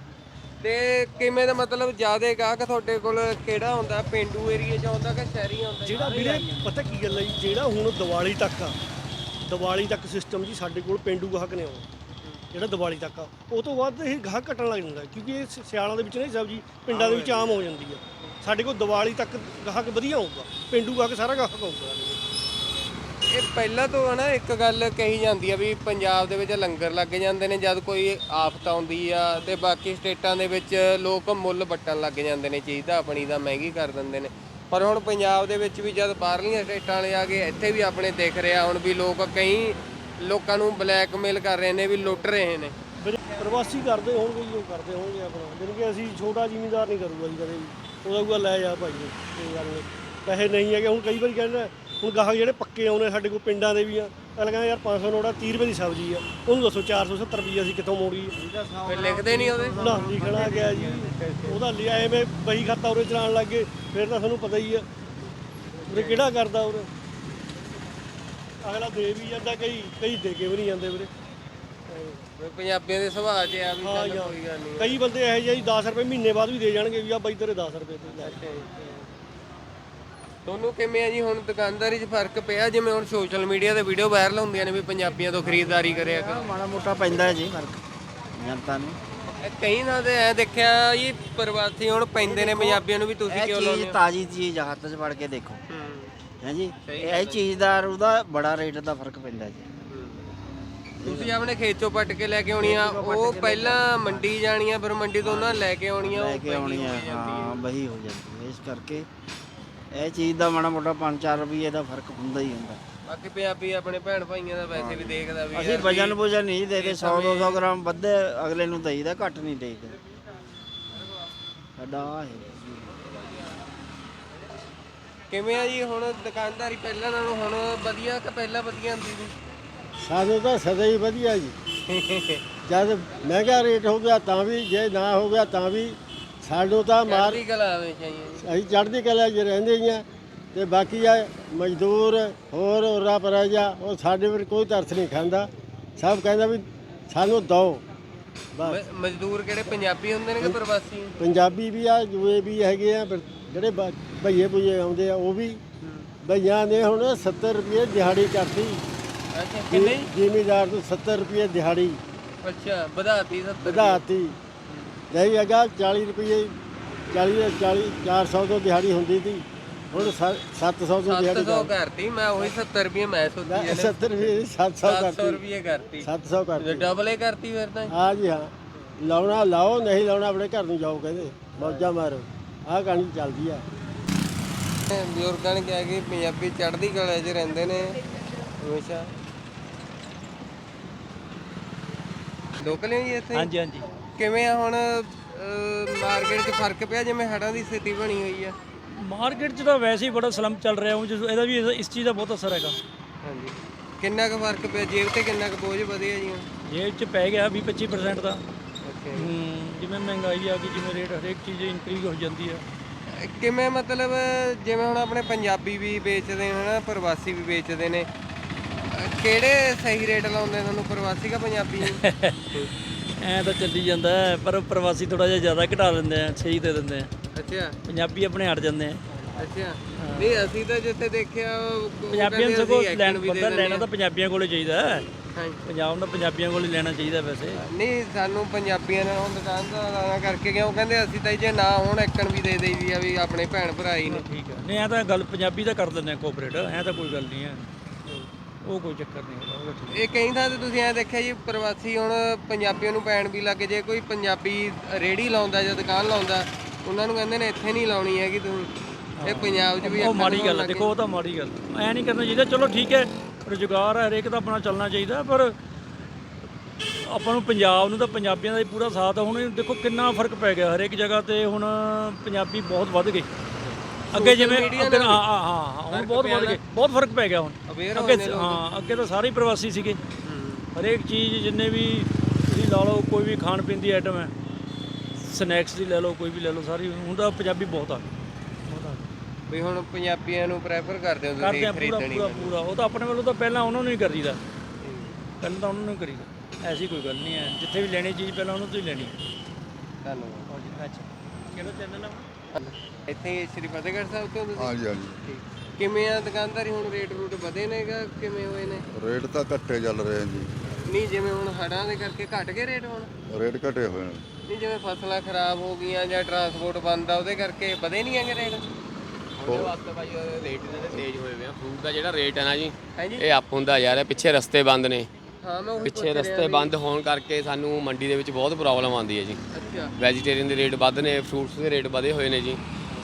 [SPEAKER 1] ਤੇ ਕਿਵੇਂ ਦਾ ਮਤਲਬ ਜਿਆਦੇ ਗਾਹਕ ਤੁਹਾਡੇ ਕੋਲ ਕਿਹੜਾ ਹੁੰਦਾ ਪਿੰਡੂ ਏਰੀਆ 'ਚ ਆਉਂਦਾ ਕਿ ਸ਼ਹਿਰੀ ਆਉਂਦਾ?
[SPEAKER 3] ਜਿਹੜਾ ਵੀਰੇ ਪਤਾ ਕੀ ਗੱਲ ਹੈ ਜੀ ਜਿਹੜਾ ਹੁਣ ਦੀਵਾਲੀ ਤੱਕ ਆ ਦੀਵਾਲੀ ਤੱਕ ਸਿਸਟਮ ਜੀ ਸਾਡੇ ਕੋਲ ਪਿੰਡੂ ਗਾਹਕ ਨੇ ਆਉਣਾ। ਜਿਹੜਾ ਦੀਵਾਲੀ ਤੱਕ ਆ, ਉਹ ਤੋਂ ਬਾਅਦ ਇਹ ਗਾਹਕ ਘਟਣ ਲੱਗ ਜਾਂਦਾ, ਕਿਉਂਕਿ ਇਹ ਸ- ਸਿਆਲਾਂ ਦੇ ਵਿੱਚ ਨਹੀਂ ਸਬਜ਼ੀ, ਪਿੰਡਾਂ ਦੇ ਵਿੱਚ ਆਮ ਹੋ ਜਾਂਦੀ ਆ। ਸਾਡੇ ਕੋਲ ਦੀਵਾਲੀ ਤੱਕ ਗਾਹਕ ਵਧੀਆ ਆਊਗਾ ਪਿੰਡੂ ਗਾਹਕ ਸਾਰਾ ਗਾਹਕ ਆਊਗਾ
[SPEAKER 1] ਇਹ ਪਹਿਲਾਂ ਤੋਂ ਹੈ ਨਾ, ਇੱਕ ਗੱਲ ਕਹੀ ਜਾਂਦੀ ਆ ਵੀ ਪੰਜਾਬ ਦੇ ਵਿੱਚ ਲੰਗਰ ਲੱਗ ਜਾਂਦੇ ਨੇ, ਜਦ ਕੋਈ ਆਫਤ ਆਉਂਦੀ ਆ ਤੇ ਬਾਕੀ ਸਟੇਟਾਂ ਦੇ ਵਿੱਚ ਲੋਕ ਮੁੱਲ ਵੱਟਣ ਲੱਗ ਜਾਂਦੇ ਨੇ, ਚੀਜ਼ ਦਾ ਆਪਣੀ ਦਾ ਮਹਿੰਗੀ ਕਰ ਦਿੰਦੇ ਨੇ। ਪਰ ਹੁਣ ਪੰਜਾਬ ਦੇ ਵਿੱਚ ਵੀ ਜਦ ਬਾਹਰਲੀਆਂ ਸਟੇਟਾਂ ਵਾਲੇ ਆ ਗਏ, ਇੱਥੇ ਵੀ ਆਪਣੇ ਦਿਖ ਰਿਹਾ, ਹੁਣ ਵੀ ਲੋਕ ਕਈ ਲੋਕਾਂ ਨੂੰ ਬਲੈਕਮੇਲ ਕਰ ਰਹੇ ਨੇ ਵੀ ਲੁੱਟ ਰਹੇ ਨੇ।
[SPEAKER 3] ਪ੍ਰਵਾਸੀ ਕਰਦੇ ਹੋਣਗੇ ਜੀ ਉਹ ਕਰਦੇ ਹੋਣਗੇ ਆਪਣਾ। ਜਿਵੇਂ ਕਿ ਅਸੀਂ ਛੋਟਾ ਜ਼ਿਮੀਂਦਾਰ ਨਹੀਂ ਕਰੂਗਾ ਜੀ ਕਦੇ ਵੀ। ਉਹਦਾ ਕੂਗਾ ਲੈ ਜਾ ਭਾਈ ਕੋਈ ਗੱਲ ਨਹੀਂ। ਪੈਸੇ ਨਹੀਂ ਹੈਗੇ। ਹੁਣ ਕਈ ਵਾਰੀ ਕਹਿੰਦੇ ਹੁਣ ਗਾਹਕ ਜਿਹੜੇ ਪੱਕੇ ਆਉਣੇ ਸਾਡੇ ਕੋਲ ਪਿੰਡਾਂ ਦੇ ਵੀ ਆ। ਅਗਲਾ ਕਹਿੰਦਾ ਯਾਰ 500 ਨੋੜਾ 30 ਰੁਪਏ ਦੀ ਸਬਜ਼ੀ ਆ। ਉਹਨੂੰ ਦੱਸੋ 470 ਰੁਪਏ ਅਸੀਂ ਕਿੱਥੋਂ ਮੋੜੀਏ?
[SPEAKER 1] ਫਿਰ ਲਿਖਦੇ ਨਹੀਂ ਉਹਦੇ?
[SPEAKER 3] ਨਾ ਲਿਖਣਾ ਗਿਆ ਜੀ। ਉਹਦਾ ਲਿਆ ਐਵੇਂ ਬਹੀ ਖਾਤਾ ਉਰੇ ਚਲਾਉਣ ਲੱਗ ਗਏ। ਫਿਰ ਤਾਂ ਤੁਹਾਨੂੰ ਪਤਾ ਹੀ ਆ। ਉਰੇ ਕਿਹੜਾ ਕਰਦਾ ਉਰੇ? ਅਗਲਾ ਦੇ ਵੀ ਜਾਂਦਾ ਕਈ ਕਈ ਦੇ ਕੇ ਵੀ ਨਹੀਂ ਜਾਂਦੇ ਵੀਰੇ।
[SPEAKER 1] ਵੀ ਪੰਜਾਬੀਆਂ ਦੇ ਸੁਭਾਅ 'ਚ ਆ ਵੀ
[SPEAKER 3] ਹਾਂ
[SPEAKER 1] ਚੱਲ
[SPEAKER 3] ਯਾਰ।
[SPEAKER 1] ਕੋਈ ਗੱਲ ਨਹੀਂ।
[SPEAKER 3] ਕਈ ਬੰਦੇ ਇਹੋ ਜਿਹੇ ਜੀ 10 ਰੁਪਏ ਮਹੀਨੇ ਬਾਅਦ ਵੀ ਦੇ ਜਾਣਗੇ ਵੀ ਆ ਬਾਈ ਤੇਰੇ 10 ਰੁਪਏ ਤੇ ਲੈ।
[SPEAKER 1] ਤੁਹਾਨੂੰ ਕਿਵੇਂ ਆ ਜੀ ਹੁਣ ਦੁਕਾਨਦਾਰੀ 'ਚ ਫ਼ਰਕ ਪਿਆ? ਜਿਵੇਂ ਹੁਣ ਸੋਸ਼ਲ ਮੀਡੀਆ ਤੇ ਵੀਡੀਓ ਵਾਇਰਲ ਹੁੰਦੀਆਂ ਨੇ ਵੀ ਪੰਜਾਬੀਆਂ ਤੋਂ ਖਰੀਦਦਾਰੀ ਕਰਿਆ ਕਰੋ।
[SPEAKER 2] ਮਾੜਾ ਮੋਟਾ ਪੈਂਦਾ ਹੈ ਜੀ ਫ਼ਰਕ ਜਨਤਾ ਨੂੰ।
[SPEAKER 1] ਇਹ ਕਈ ਨਾ ਤੇ ਐ ਦੇਖਿਆ ਜੀ ਪ੍ਰਵਾਸੀ ਹੁਣ ਪੈਂਦੇ ਨੇ ਪੰਜਾਬੀਆਂ ਨੂੰ ਵੀ ਤੁਸੀਂ
[SPEAKER 2] ਇਹ
[SPEAKER 1] ਕਿਉਂ
[SPEAKER 2] ਚੀਜ਼
[SPEAKER 1] ਲਾਉਂਦੇ ਹੋ?
[SPEAKER 2] ਤਾਜ਼ੀ ਚੀਜ਼ ਹੱਥ 'ਚ ਫੜ ਕੇ ਦੇਖੋ।
[SPEAKER 1] ਹੂੰ,
[SPEAKER 2] ਹੈ ਜੀ ਇਹ ਚੀਜ਼ ਦਾ ਉਹਦਾ ਬੜਾ ਰੇਟ ਦਾ ਫ਼ਰਕ ਪੈਂਦਾ ਜੀ।
[SPEAKER 1] ਤੁਸੀਂ ਆਪਣੇ ਖੇਤ ਪੱਟ ਕੇ ਲੈ ਕੇ ਆਉਣੀ ਆ ਉਹ ਪਹਿਲਾਂ ਮੰਡੀ ਜਾਣੀ ਆ ਫਿਰ ਮੰਡੀ ਤੋਂ ਉਹਨਾਂ ਲੈ ਕੇ ਆਉਣੀ ਆ
[SPEAKER 2] ਲੈ ਕੇ ਆਉਣੀ ਆ ਹਾਂ ਬਹੀ ਹੋ ਜਾਂਦੀ ਹੈ ਇਸ ਕਰਕੇ ਇਹ ਚੀਜ਼ ਦਾ ਮਾੜਾ ਮੋਟਾ 5-4 ਰੁਪਏ ਦਾ ਫ਼ਰਕ ਹੁੰਦਾ ਹੀ ਹੁੰਦਾ।
[SPEAKER 1] ਬਾਕੀ ਪੰਜਾਬੀ ਆਪਣੇ ਭੈਣ ਭਾਈਆਂ ਦਾ ਵੈਸੇ ਵੀ ਦੇਖਦਾ ਵੀ
[SPEAKER 2] ਅਸੀਂ
[SPEAKER 1] ਯਾਰ
[SPEAKER 2] ਵਜਨ ਵਜਨ ਨਹੀਂ ਦੇਦੇ 100-200 ਗ੍ਰਾਮ ਵੱਧੇ ਅਗਲੇ ਨੂੰ ਦੇਈਦਾ ਘੱਟ ਨਹੀਂ ਦੇਈਦਾ। ਸਾਡਾ ਆਹ ਹੈ।
[SPEAKER 1] ਕਿਵੇਂ ਆ ਜੀ ਹੁਣ ਦੁਕਾਨਦਾਰੀ ਪਹਿਲਾਂ ਨਾਲੋਂ ਹੁਣ ਵਧੀਆ ਕਿ ਪਹਿਲਾਂ ਵਧੀਆ ਹੁੰਦੀ ਸੀ?
[SPEAKER 4] ਸਾਨੂੰ ਤਾਂ ਸਦਾ ਹੀ ਵਧੀਆ ਜੀ। ਜਦ ਮਹਿੰਗਾ ਰੇਟ ਹੋ ਗਿਆ ਤਾਂ ਵੀ ਜੇ ਨਾ ਹੋ ਗਿਆ ਤਾਂ ਵੀ ਸਾਨੂੰ ਤਾਂ ਮਾਰ
[SPEAKER 1] ਚੜ੍ਹਦੀ ਕਲਾ ਆਵੇ ਚਾਹੀਏ
[SPEAKER 4] ਅਸੀਂ ਚੜ੍ਹਦੀ ਕਲਾ 'ਚ ਰਹਿੰਦੇ ਹੀ ਆ ਤੇ ਬਾਕੀ ਆ ਮਜ਼ਦੂਰ ਹੋਰ ਉਰਾ ਪਰਾਜਾ ਉਹ ਸਾਡੇ ਪਰ ਕੋਈ ਤਰਸ ਨਹੀਂ ਖਾਂਦਾ। ਸਭ ਕਹਿੰਦਾ ਵੀ ਸਾਨੂੰ ਦਿਓ। ਬਸ।
[SPEAKER 1] ਮ- ਮਜ਼ਦੂਰ ਕਿਹੜੇ ਪੰਜਾਬੀ ਹੁੰਦੇ ਨੇ ਕਿ ਪ੍ਰਵਾਸੀ?
[SPEAKER 4] ਪੰਜਾਬੀ ਵੀ ਆ ਜੂਏ ਵੀ ਹੈਗੇ ਆ ਪਰ ਜਿਹੜੇ ਬ- ਭਈਏ ਭੁਈਏ ਆਉਂਦੇ ਆ ਉਹ ਵੀ ਭਈਆਂ ਨੇ ਹੁਣ 70 ਰੁਪਏ ਦਿਹਾੜੀ ਕਰਤੀ।
[SPEAKER 1] ਅੱਛਾ ਕਿੰਨੇ?
[SPEAKER 4] ਜ਼ਿਮੀਦਾਰ ਨੂੰ 70 ਰੁਪਏ ਦਿਹਾੜੀ।
[SPEAKER 1] ਅੱਛਾ ਵਧਾਤੀ 70
[SPEAKER 4] ਵਧਾਤੀ। ਨਹੀਂ ਅਗਾ 40 ਰੁਪਏ 40 40 400 ਤੋਂ ਦਿਹਾੜੀ ਹੁੰਦੀ ਸੀ। ਹੁਣ 700 ਤੋਂ ਦਿਹਾੜੀ
[SPEAKER 1] 700 ਕਰਤੀ ਮੈਂ ਉਹੀ 70 ਰੁਪਏ ਮੈਂ ਸੋਚੀ
[SPEAKER 4] ਕਰ
[SPEAKER 1] ਜਾਂਦੇ।
[SPEAKER 4] 70 ਰੁਪਏ 700
[SPEAKER 1] 700
[SPEAKER 4] ਕਰਤੀ।
[SPEAKER 1] ਰੁਪਏ ਕਰਤੀ।
[SPEAKER 4] 700 ਕਰਤੀ।
[SPEAKER 1] ਡਬਲ ਹੀ ਕਰਤੀ ਫਿਰ ਤਾਂ
[SPEAKER 4] ਹਾਂ। ਜੀ ਹਾਂ। ਲਾਉਣਾ ਲਾਓ ਨਹੀਂ ਲਾਉਣਾ ਆਪਣੇ ਘਰ ਨੂੰ ਜਾਓ ਕਹਿੰਦੇ। ਮੌਜਾਂ ਮਾਰੋ। ਆਹ ਕਹਾਣੀ ਚੱਲਦੀ ਆ।
[SPEAKER 1] ਬਜ਼ੁਰਗਾਂ ਨੇ ਕਿਹਾ ਕਿ ਪੰਜਾਬੀ ਚੜ੍ਹਦੀ ਕਲਾ 'ਚ ਰਹਿੰਦੇ ਨੇ। ਹਮੇਸ਼ਾ। ਲੋਕਲ ਹੀ ਇੱਥੇ।
[SPEAKER 7] ਹਾਂਜੀ ਹਾਂਜੀ।
[SPEAKER 1] ਕਿਵੇਂ ਆ ਹੁਣ ਮਾਰਕੀਟ 'ਚ ਫ਼ਰਕ ਪਿਆ ਜਿਵੇਂ ਹੜਾਂ ਦੀ ਸਥਿਤੀ ਬਣੀ ਹੋਈ ਆ?
[SPEAKER 7] ਮਾਰਕੀਟ 'ਚ ਤਾਂ ਵੈਸੇ ਹੀ ਬੜਾ ਸਲਮ ਚੱਲ ਰਿਹਾ ਉਹ ਇਹਦਾ ਵੀ ਇਸ- ਇਸ ਚੀਜ਼ ਦਾ ਬਹੁਤ ਅਸਰ ਹੈਗਾ।
[SPEAKER 1] ਹਾਂਜੀ। ਕਿੰਨਾ ਕੁ ਫ਼ਰਕ ਪਿਆ? ਜੇਬ ਤੇ ਕਿੰਨਾ ਕੁ ਬੋਝ ਵਧਿਆ ਜੀ? ਹੁਣ?
[SPEAKER 7] ਜੇਬ 'ਚ ਪੈ ਗਿਆ 20 25% ਦਾ।
[SPEAKER 1] ਅੱਛਾ
[SPEAKER 7] ਹੂੰ, ਜਿਵੇਂ ਮਹਿੰਗਾਈ ਆ ਗਈ ਜਿਵੇਂ ਰੇਟ ਹਰੇਕ ਚੀਜ਼ ਇਨਕਰੀਜ਼ ਹੋ ਜਾਂਦੀ ਆ।
[SPEAKER 1] ਕਿਵੇਂ ਮਤਲਬ ਜਿਵੇਂ ਹੁਣ ਆਪਣੇ ਪੰਜਾਬੀ ਵੀ ਵੇਚਦੇ ਨੇ ਨਾ ਪ੍ਰਵਾਸੀ ਵੀ ਵੇਚਦੇ ਨੇ ਅਹ ਕਿਹੜੇ ਸਹੀ ਰੇਟ ਲਾਉਂਦੇ ਤੁਹਾਨੂੰ? ਪ੍ਰਵਾਸੀ ਕਾ ਪੰਜਾਬੀ?
[SPEAKER 7] ਐ ਤਾਂ ਚੱਲੀ ਜਾਂਦਾ ਹੈ, ਪਰ ਪ੍ਰਵਾਸੀ ਥੋੜਾ ਜਿਹਾ ਜ਼ਿਆਦਾ ਘਟਾ ਦਿੰਦੇ ਆ ਸਹੀ ਦੇ ਦਿੰਦੇ ਆ।
[SPEAKER 1] ਅੱਛਾ।
[SPEAKER 7] ਪੰਜਾਬੀ ਆਪਣੇ ਹਟ ਜਾਂਦੇ ਆ।
[SPEAKER 1] ਅੱਛਾ। ਨਹੀਂ ਅਸੀਂ ਤਾਂ ਜਿੱਥੇ ਦੇਖਿਆ
[SPEAKER 7] ਪੰਜਾਬੀਆਂ ਨੂੰ ਸਗੋਂ ਲੈਣ
[SPEAKER 1] ਦੇ
[SPEAKER 7] ਬੰਦਾ ਲੈਣਾ ਤਾਂ ਪੰਜਾਬੀਆਂ ਕੋਲੇ ਚਾਹੀਦਾ। ਪੰਜਾਬ ਨੂੰ ਪੰਜਾਬੀਆਂ ਕੋਲੇ ਲੈਣਾ ਚਾਹੀਦਾ ਵੈਸੇ।
[SPEAKER 1] ਨਹੀਂ ਸਾਨੂੰ ਪੰਜਾਬੀਆਂ ਨਾਲ ਹੁਣ ਦੁਕਾਨਦਾਰਾਂ ਕਰਕੇ ਕਿਉਂ? ਕਹਿੰਦੇ ਅਸੀਂ ਤਾਂ ਜੇ ਨਾ ਹੋਣ ਐਕਣ ਵੀ ਦੇ ਦੇਈਦੀ ਆ ਵੀ ਆਪਣੇ ਭੈਣ ਭਰਾ ਹੀ ਨੇ।
[SPEAKER 7] ਠੀਕ ਹੈ ਨਹੀਂ ਐ ਤਾਂ ਗੱਲ ਪੰਜਾਬੀ ਦਾ ਕਰ ਦਿੰਦੇ ਆ ਕੋਆਪਰੇਟ ਐ ਤਾਂ ਕੋਈ ਗੱਲ ਨਹੀਂ ਹੈ ਉਹ ਕੋਈ ਚੱਕਰ ਨਹੀਂ
[SPEAKER 1] ਇਹ ਕਈ ਥਾਂ ਤੇ ਤੁਸੀਂ ਐ ਦੇਖਿਆ ਜੀ ਪ੍ਰਵਾਸੀ ਹੁਣ ਪੰਜਾਬੀਆਂ ਨੂੰ ਪੈਣ ਵੀ ਲੱਗ ਜੇ ਕੋਈ ਪੰਜਾਬੀ ਰੇੜੀ ਲਾਉਂਦਾ ਜਾਂ ਦੁਕਾਨ ਲਾਉਂਦਾ ਉਹਨਾਂ ਨੂੰ ਕਹਿੰਦੇ ਨੇ ਇੱਥੇ ਨਹੀਂ ਲਾਉਣੀ ਹੈਗੀ ਤੁਸੀਂ ਇਹ ਪੰਜਾਬ 'ਚ ਵੀ
[SPEAKER 7] ਉਹ ਮਾੜੀ ਗੱਲ ਹੈ ਦੇਖੋ ਉਹ ਤਾਂ ਮਾੜੀ ਗੱਲ ਐ ਨਹੀਂ ਕਰਨਾ ਚਾਹੀਦਾ ਚਲੋ ਠੀਕ ਹੈ ਰੁਜ਼ਗਾਰ ਹੈ ਹਰੇਕ ਦਾ ਆਪਣਾ ਚੱਲਣਾ ਚਾਹੀਦਾ ਪਰ ਆਪਾਂ ਨੂੰ ਪੰਜਾਬ ਨੂੰ ਤਾਂ ਪੰਜਾਬੀਆਂ ਦਾ ਹੀ ਪੂਰਾ ਸਾਥ ਹੁਣ ਦੇਖੋ ਕਿੰਨਾ ਫ਼ਰਕ ਪੈ ਗਿਆ ਹਰੇਕ ਜਗ੍ਹਾ ਤੇ ਹੁਣ ਪੰਜਾਬੀ ਬਹੁਤ ਵੱਧ ਗਏ। ਅੱਗੇ ਜਿਵੇਂ ਹਾਂ ਹਾਂ ਹਾਂ ਹੁਣ ਬਹੁਤ ਵੱਧ ਗਏ ਬਹੁਤ ਫ਼ਰਕ ਪੈ ਗਿਆ ਹੁਣ। ਅੱਗੇ। ਹਾਂ ਅੱਗੇ ਤਾਂ ਸਾਰੇ ਪ੍ਰਵਾਸੀ ਸੀਗੇ। ਹਰੇਕ ਚੀਜ਼ ਜਿੰਨੇ ਵੀ ਤੁਸੀਂ ਲਾ ਲਓ ਕੋਈ ਵੀ ਖਾਣ ਪੀਣ ਦੀ ਆਈਟਮ ਹੈ। ਸਨੈਕਸ ਦੀ ਲੈ ਲਓ ਕੋਈ ਵੀ ਲੈ ਲਓ ਸਾਰੀ ਹੁਣ ਤਾਂ ਪੰਜਾਬੀ ਬਹੁਤ ਆ। ਗਏ ਬਹੁਤ ਆ। ਗਏ
[SPEAKER 1] ਵੀ ਹੁਣ ਪੰਜਾਬੀਆਂ ਨੂੰ ਪ੍ਰੈਫਰ ਕਰਦੇ ਹੋ
[SPEAKER 7] ਕਰਦੇ
[SPEAKER 1] ਤੁਸੀਂ
[SPEAKER 7] ਆ ਪੂਰਾ
[SPEAKER 1] ਖਰੀਦਣੀ
[SPEAKER 7] ਪੂਰਾ ਪੂਰਾ। ਉਹ ਤਾਂ ਆਪਣੇ ਵੱਲੋਂ ਤਾਂ ਪਹਿਲਾਂ ਉਹਨਾਂ ਨੂੰ ਹੀ ਕਰੀਦਾ। ਪਹਿਲਾਂ ਤਾਂ ਉਹਨਾਂ ਨੂੰ ਹੀ ਕਰੀਦਾ। ਐਸੀ ਕੋਈ ਗੱਲ ਨਹੀਂ ਹੈ। ਜਿੱਥੇ ਵੀ ਲੈਣੀ ਚੀਜ਼ ਪਹਿਲਾਂ ਉਹਨਾਂ ਤੋਂ ਹੀ ਲੈਣੀ।
[SPEAKER 1] ਧੰਨਵਾਦ।
[SPEAKER 7] ਅੱਛਾ। ਕਿਹੜਾ ਚੈਨਲ ਆ?
[SPEAKER 1] ਇੱਥੇ ਹੀ ਸ਼੍ਰੀ ਫਤਿਹਗੜ੍ਹ ਸਾਹਿਬ ਤੋਂ ਤੁਸੀਂ?
[SPEAKER 5] ਹਾਂਜੀ ਹਾਂਜੀ।
[SPEAKER 1] ਠੀਕ। ਕਿਵੇਂ ਆ ਦੁਕਾਨਦਾਰੀ? ਹੁਣ ਰੇਟ ਰੂਟ ਵਧੇ ਨੇਗਾ ਕਿਵੇਂ ਹੋਏ ਨੇ?
[SPEAKER 5] ਰੇਟ ਤਾਂ ਘੱਟੇ ਚੱਲ ਰਹੇ ਆ ਜੀ।
[SPEAKER 1] ਨਹੀਂ ਜਿਵੇਂ ਹੁਣ ਹੜਾਂ ਦੇ ਕਰਕੇ ਘਟ ਗਏ ਰੇਟ ਹੁਣ?
[SPEAKER 5] ਰੇਟ ਘਟੇ ਹੋਏ ਨੇ।
[SPEAKER 1] ਨਹੀਂ ਜਿਵੇਂ ਫਸਲਾਂ ਖਰਾਬ ਹੋ ਗਈਆਂ ਜਾਂ ਟਰਾਂਸਪੋਰਟ ਬੰਦ ਆ ਉਹਦੇ ਕਰਕੇ ਵਧੇ ਨਹੀਂ ਹੈਗੇ ਰੇਟ।
[SPEAKER 6] ਉਹਦੇ ਵਾਸਤੇ ਭਾਜੀ ਰੇਟ ਇਹਨਾਂ ਦੇ ਤੇਜ਼ ਹੋਏ ਹੋਏ ਆ। ਫਰੂਟ ਦਾ ਜਿਹੜਾ ਰੇਟ ਹੈ ਨਾ ਜੀ
[SPEAKER 1] ਹਾਂਜੀ।
[SPEAKER 6] ਇਹ ਅਪ ਹੁੰਦਾ ਜਾ ਰਿਹਾ ਪਿੱਛੇ ਰਸਤੇ ਬੰਦ ਨੇ।
[SPEAKER 1] ਹਾਂ ਮੈਂ ਉਹੀ
[SPEAKER 6] ਪਿੱਛੇ ਰਸਤੇ ਬੰਦ ਹੋਣ ਕਰਕੇ ਸਾਨੂੰ ਮੰਡੀ ਦੇ ਵਿੱਚ ਬਹੁਤ ਪ੍ਰੋਬਲਮ ਆਉਂਦੀ ਹੈ ਜੀ।
[SPEAKER 1] ਅੱਛਾ।
[SPEAKER 6] ਵੈਜੀਟੇਰੀਅਨ ਦੇ ਰੇਟ ਵੱਧ ਨੇ ਫਰੂਟਸ ਦੇ ਰੇਟ ਵਧੇ ਹੋਏ ਨੇ ਜੀ।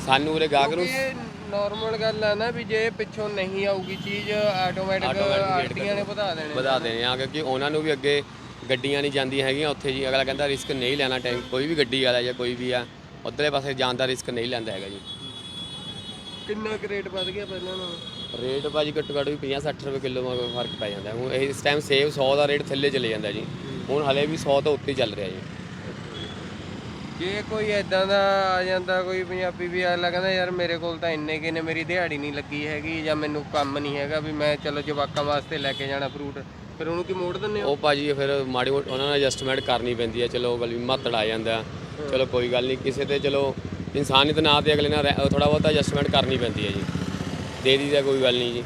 [SPEAKER 6] ਸਾਨੂੰ ਉਰੇ ਗਾਹਕ ਨੂੰ
[SPEAKER 1] ਇਹ ਨਾਰਮਲ ਗੱਲ ਆ ਨਾ ਵੀ ਜੇ ਪਿੱਛੋਂ ਨਹੀਂ ਆਊਗੀ ਚੀਜ਼ ਆਟੋਮੈਟਿਕ
[SPEAKER 6] Automatic rate
[SPEAKER 1] ਆੜਤੀਆਂ ਨੇ ਵਧਾ ਦੇਣੇ
[SPEAKER 6] ਵਧਾ ਦੇਣੇ ਆ ਕਿਉਂਕਿ ਉਹਨਾਂ ਨੂੰ ਵੀ ਅੱਗੇ ਗੱਡੀਆਂ ਨਹੀਂ ਜਾਂਦੀਆਂ ਹੈਗੀਆਂ ਉੱਥੇ ਜੀ ਅਗਲਾ ਕਹਿੰਦਾ ਰਿਸਕ ਨਹੀਂ ਲੈਣਾ ਟਾਈਮ ਕੋਈ ਵੀ ਗੱਡੀ ਵਾਲਾ ਜਾਂ ਕੋਈ ਵੀ ਆ ਉਧਰਲੇ ਪਾਸੇ ਜਾਣ ਦਾ ਰਿਸਕ ਨਹੀਂ ਲੈਂਦਾ ਹੈਗਾ ਜੀ।
[SPEAKER 1] ਕਿੰਨਾ ਕੁ ਰੇਟ ਵੱਧ ਗਿਆ ਪਹਿਲਾਂ ਨਾਲੋਂ?
[SPEAKER 6] ਰੇਟ ਭਾਜੀ ਘੱਟੋ ਘੱਟ ਵੀ 50 60 ਰੁਪਏ ਕਿਲੋ ਮਗਰ ਫ਼ਰਕ ਪੈ ਜਾਂਦਾ। ਹੁਣ ਇਹ ਇਸ ਟਾਈਮ ਸੇਬ 100 ਦਾ ਰੇਟ ਥੱਲੇ ਚਲੇ ਜਾਂਦਾ ਜੀ। ਹੁਣ ਹਲੇ ਵੀ 100 ਤੋਂ ਉੱਤੇ ਚੱਲ ਰਿਹਾ ਜੀ।
[SPEAKER 1] ਜੇ ਕੋਈ ਐਦਾਂ ਦਾ ਆ ਜਾਂਦਾ ਕੋਈ ਪੰਜਾਬੀ ਵੀ ਅਗਲਾ ਕਹਿੰਦਾ ਯਾਰ ਮੇਰੇ ਕੋਲ ਤਾਂ ਇੰਨੇ ਕਿ ਨੇ ਮੇਰੀ ਦਿਹਾੜੀ ਨਹੀਂ ਲੱਗੀ ਹੈਗੀ ਜਾਂ ਮੈਨੂੰ ਕੰਮ ਨਹੀਂ ਹੈਗਾ ਵੀ ਮੈਂ ਚਲੋ ਜਵਾਕਾਂ ਵਾਸਤੇ ਲੈ ਕੇ ਜਾਣਾ ਫਰੂਟ ਫਿਰ ਉਹਨੂੰ ਕੀ ਮੋੜ ਦਿੰਦੇ ਹੋ?
[SPEAKER 6] ਉਹ ਭਾਜੀ ਫਿਰ ਮਾੜੀ ਮੋਟੀ ਉਹਨਾਂ ਨਾਲ ਐਡਜਸਟਮੈਂਟ ਕਰਨੀ ਪੈਂਦੀ ਹੈ ਚਲੋ ਗਲੀ ਮਾਤੜ ਆ ਜਾਂਦਾ। ਚਲੋ ਕੋਈ ਗੱਲ ਨਹੀਂ ਕਿਸੇ ਤੇ ਚਲੋ ਇਨਸਾਨੀਅਤ ਨਾਂ ਤੇ ਅਗਲੇ ਨਾਲ ਥੋੜਾ ਬਹੁਤਾ ਐਡਜਸਟਮੈਂਟ ਕਰਨੀ ਪੈਂਦੀ ਹੈ ਜੀ। ਦੇ ਦੀ ਦਾ ਕੋਈ ਗੱਲ ਨਹੀਂ ਜੀ।